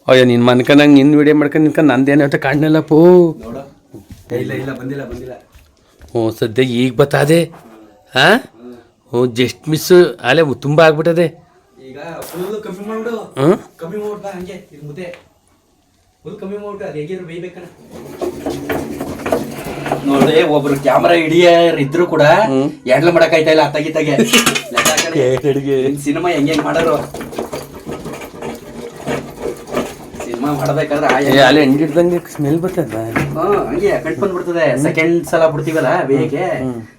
ಅಯ್ಯೋ ನಿನ್ ಮನ್ಕಂದಂಗೆ ನಿನ್ನ ವಿಡಿಯೋ ಮಾಡ್ಕೊಂಡು ನಿನ್ಕೊಂಡು ನಂದೇನು ಅಂತ ಕಾಣಲ್ಲ ಪೂ. ಇಲ್ಲ ಇಲ್ಲ ಬಂದಿಲ್ಲ ಬಂದಿಲ್ಲ. ಹ್ಞೂ ಸದ್ಯ ಈಗ ಬತ್ತಾದೆ? ಹಾಂ? ಹ್ಞೂ ಜಸ್ಟ್ ಮಿಸ್ಸು ಅಲೆ ತುಂಬ ಆಗ್ಬಿಟ್ಟದೆ. ಈಗ ಫುಲ್ ಕಮ್ಮಿ ಮಾಡ್ಬಿಡು ಹ್ಞೂ. ಕಮ್ಮಿ ಮಾಡ್ಬಿಡ್ಬಾ ಹಂಗೆ ಇದು ಮುದ್ದೆ. ಫುಲ್ ಕಮ್ಮಿ ಮಾಡ್ಬಿಟ್ಟು ಅದು ಹೇಗಿದ್ರು ಬೇಯ್ಬೇಕನ ನೋಡ್ದೆ ಒಬ್ರು ಕ್ಯಾಮ್ರಾ ಹಿಡಿಯರ್ ಇದ್ರು ಕೂಡ ಎಡ್ಲ ಮಾಡಕ್ ಆಯ್ತಾ ಇಲ್ಲ ತಗೆ ಸಿನಿಮಾ ಹೆಂಗ್ ಹೆಂಗ್ ಮಾಡೋರು? ಸಿನಿಮಾ ಮಾಡ್ಬೇಕಾದ್ರೆ ಅಲ್ಲಿ ಹೆಂಗಿಡ್ದಂಗೆ ಸ್ಮೆಲ್ ಬರ್ತದ ಹಂಗೆ ಕಟ್ ಬಂದ್ಬಿಡ್ತದೆ. ಸೆಕೆಂಡ್ ಸಲ ಬಿಡ್ತೀವಲ್ಲ ಬೇಗ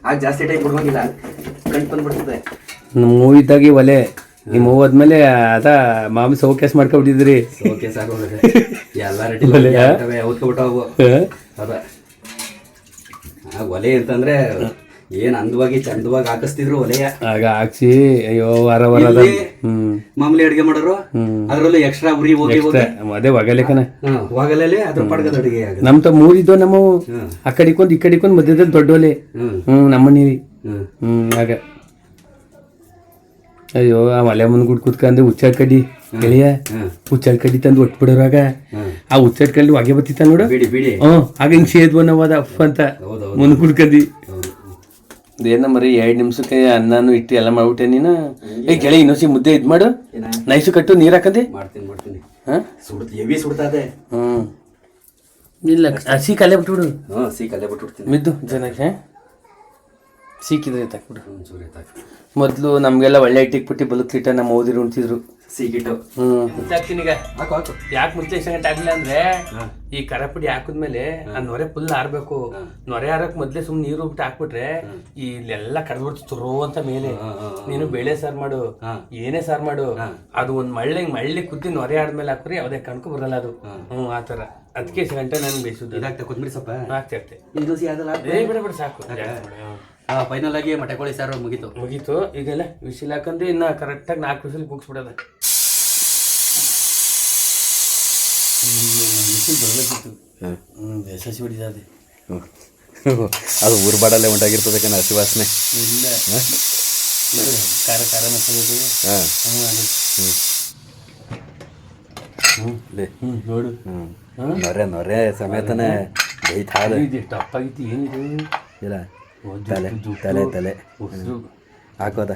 ಆಗ ಜಾಸ್ತಿ ಟೈಮ್ ಬಿಡ್ಬೇಕಿಲ್ಲ ಕಂಟ್ ಬಂದ್ಬಿಡ್ತದೆ. ಮೂವಿದ್ದಾಗಿ ಒಲೆ. ನಿಮ್ಮ ಮೂವ್ ಆದ್ಮೇಲೆ ಅದ ಮಾಮಿ ಸೌಕೇಸ್ ಮಾಡ್ಕೊಬಿಟ್ಟಿದ್ರಿ. ಓಕೆ ಸಾಕು ಎಲ್ಲ ರೆಡಿ ಓದ್ಕೊಬಿಟ್ಟವು ಅದ. ಆ ಒಲೆ ಅಂತಂದ್ರೆ ಏನ್ ಅಂದವಾಗಿ ಚಂದವಾಗಿ ಹಾಕಿಸ್ತಿದ್ರು ಒಲೆಯ. ಆಗ ಹಾಕ್ಸಿ ಅಯ್ಯೋ ವಾರ ವಾರ ಅದ. ಮಾಮೂಲಿ ಅಡಿಗೆ ಮಾಡೋರು ಅದರಲ್ಲೂ ಎಕ್ಸ್ಟ್ರಾ ಉರಿ ಹೋಗಿ ಅದೇ ಒಗಲೇಕನ ಒಗಲಲ್ಲಿ ಅದ್ರ ಪಡ್ಗದ ಅಡಿಗೆ ನಮ್ ತ ಮೂರಿದ್ದು ನಮ್ಮ. ಆ ಕಡಿಕೊಂಡ್ ಈ ಕಡಿಕೊಂಡ್ ಮಧ್ಯದಲ್ಲಿ ದೊಡ್ಡ ಒಲೆ. ಹ್ಮ್. ಹ್ಮ್ ನಮ್ಮ ನೀರಿ ಹ್ಮ್ ಹ್ಮ್ ಆಗ ಅಯ್ಯೋ ಆ ಒಲೆ ಮುಂದ್ ಗುಡ್ ಕುತ್ಕಂದು ಹುಚ್ಚಾಡ್ ಕಡ್ಡಿ ಗೆಳೆಯ ಹುಚ್ಚಾಡ್ ಕಡ್ಡಿ ತಂದು ಒಟ್ಟು ಬಿಡೋರಾಗ ಆ ಹುಚ್ಚಾಡ್ ಕಡ್ಡಿ ಹೊಗೆ ಬತ್ತಿತ್ತ ನೋಡು? ಬಿಡಿ ಬಿಡಿ. ಹ್ಮ್ ಆಗ ಹಿಂಗ್ ಸೇದ್ವ ನಾವು ಅದ ಅಫ್ ಅಂತ ಮುಂದೆ ಕುಡ್ಕಂದಿ ಇದೇನ ಮರಿ ಎರಡ್ ನಿಮಿಷಕ್ಕೆ ಅನ್ನಾನು ಇಟ್ಟು ಎಲ್ಲ ಮಾಡ್ಬಿಟ್ಟೆ ನೀನು? ಏ ಗೆಳೆ ಇನ್ನೊಸಿ ಮುದ್ದೆ ಇದ್ ಮಾಡು. ನೈಸು ಕಟ್ಟು ನೀರ್ ಹಾಕಂದಿ? ಮಾಡ್ತೀನಿ ಮಾಡ್ತೀನಿ. ಹಾ? ಸುಡ್ತ ಹೆವಿ ಸುಡ್ತದೆ. ಹ್ಮ್. ಇಲ್ಲ ಹಸಿ ಕಲೆ ಬಿಟ್ಬಿಡು. ಹ್ಞೂ ಸಿ ಕಲೆ ಬಿಟ್ಬಿಡ್ತೀನಿ. ಮಿದ್ದು ಜನಕ್ಕೆ ಸೀಕಿದ್ರೆ ತಾಕ್ಬಿಡು ಒಂಚೂರು ತಾಕ ಮೊದಲು ನಮಗೆಲ್ಲ ಒಳ್ಳೆ ಇಟ್ಟಿಗೆ ಪುಟ್ಟಿ ಬದುಕ್ಲಿಟ್ಟ ನಮ್ಮ ಓದಿರು ಉಣ್ತಿದ್ರು. ಸೀಗಿಟ್ಟು. ಹ್ಮ್. ಹಾಕ್ತೀನಿ ಈಗ. ಹಾಕು ಹಾಕು. ಯಾಕೆ ಮುಂಚೆ ಇಷ್ಟ ಗಂಟೆ ಆಗ್ಲಿಲ್ಲ ಅಂದ್ರೆ ಈ ಖಾರಪುಡಿ ಹಾಕಿದ್ಮೇಲೆ ಆ ನೊರೆ ಫುಲ್ ಆರ್ಬೇಕು. ನೊರೆ ಆರಕ್ ಮೊದ್ಲೇ ಸುಮ್ನೆ ನೀರು ಬಿಟ್ಟು ಹಾಕ್ಬಿಟ್ರೆ ಇಲ್ಲೆಲ್ಲ ಕಡ್ಬಿಡ್ತು ತುರೋ ಅಂತ ಮೇಲೆ. ನೀನು ಬೇಳೆ ಸಾರ್ ಮಾಡು ಏನೇ ಸಾರ್ ಮಾಡು. ಅದು ಒಂದ್ ಮಳ್ಳೆ ಮಳ್ಳಿ ಕುದ್ದಿ ನೊರೆ ಆದ್ಮೇಲೆ ಹಾಕ್ರಿ ಯಾವ್ದೇ ಕಣ್ಕು ಬರಲ್ಲ ಅದು. ಹ್ಮ್ ಆತರ ಅದಕ್ಕೆ ಇಷ್ಟ ಗಂಟೆ ನಾನು ಬೇಯಿಸುದು ಕೊತ್ತಂಬರಿ ಸೊಪ್ಪ ಹಾಕ್ತಿರ್ತೆ ಇದು ಸಿ ಅದಲ್ಲ ಏ ಬಿಡ ಬಿಡ ಸಾಕು. ಫೈನಲ್ ಆಗಿ ಮೊಟ್ಟೆ ಸರ್ ಮುಗೀತು. ಮುಗೀತು. ಈಗೆಲ್ಲ ವಿಸಿಲ್ ಹಾಕಂದ್ರೆ ಇನ್ನು ಕರೆಕ್ಟಾಗಿ ನಾಲ್ಕು ವಿಸಿಲ್ ಕುಗ್ಸ್ಬಿಡೋದ ವಿಸಿಲ್ ಬರಬೇಕಿತ್ತು. ಯಶಸ್ವಿ ಬಿಡಿದಾದೆ ಅದು ಊರ್ಬಾಡಲ್ಲೇ ಉಂಟಾಗಿರ್ತದೆ ಕಣ ಹಸಿ ವಾಸನೆ ಇಲ್ಲ ಖಾರ ಖಾರ ಮಸಾಲೆ ಇದೆ ಹ್ಞೂ ಅದು. ಹ್ಞೂ ಹ್ಞೂ ನೋಡು. ಹ್ಞೂ ನೊರೆ ನೊರೆ ಸಮೇತನೇ ಬೇಯ್ತಾ ಇದೆ ಇದು ಟಪ್ ಆಗಿತ್ತು ಏನಿದು? ಇಲ್ಲ. ತಲೆ ಜುಟ್ಟು, ತಲೆ ಜುಟ್ಟು. ತಲೆ ಉಸ್ರು. ಹಾಕೋದ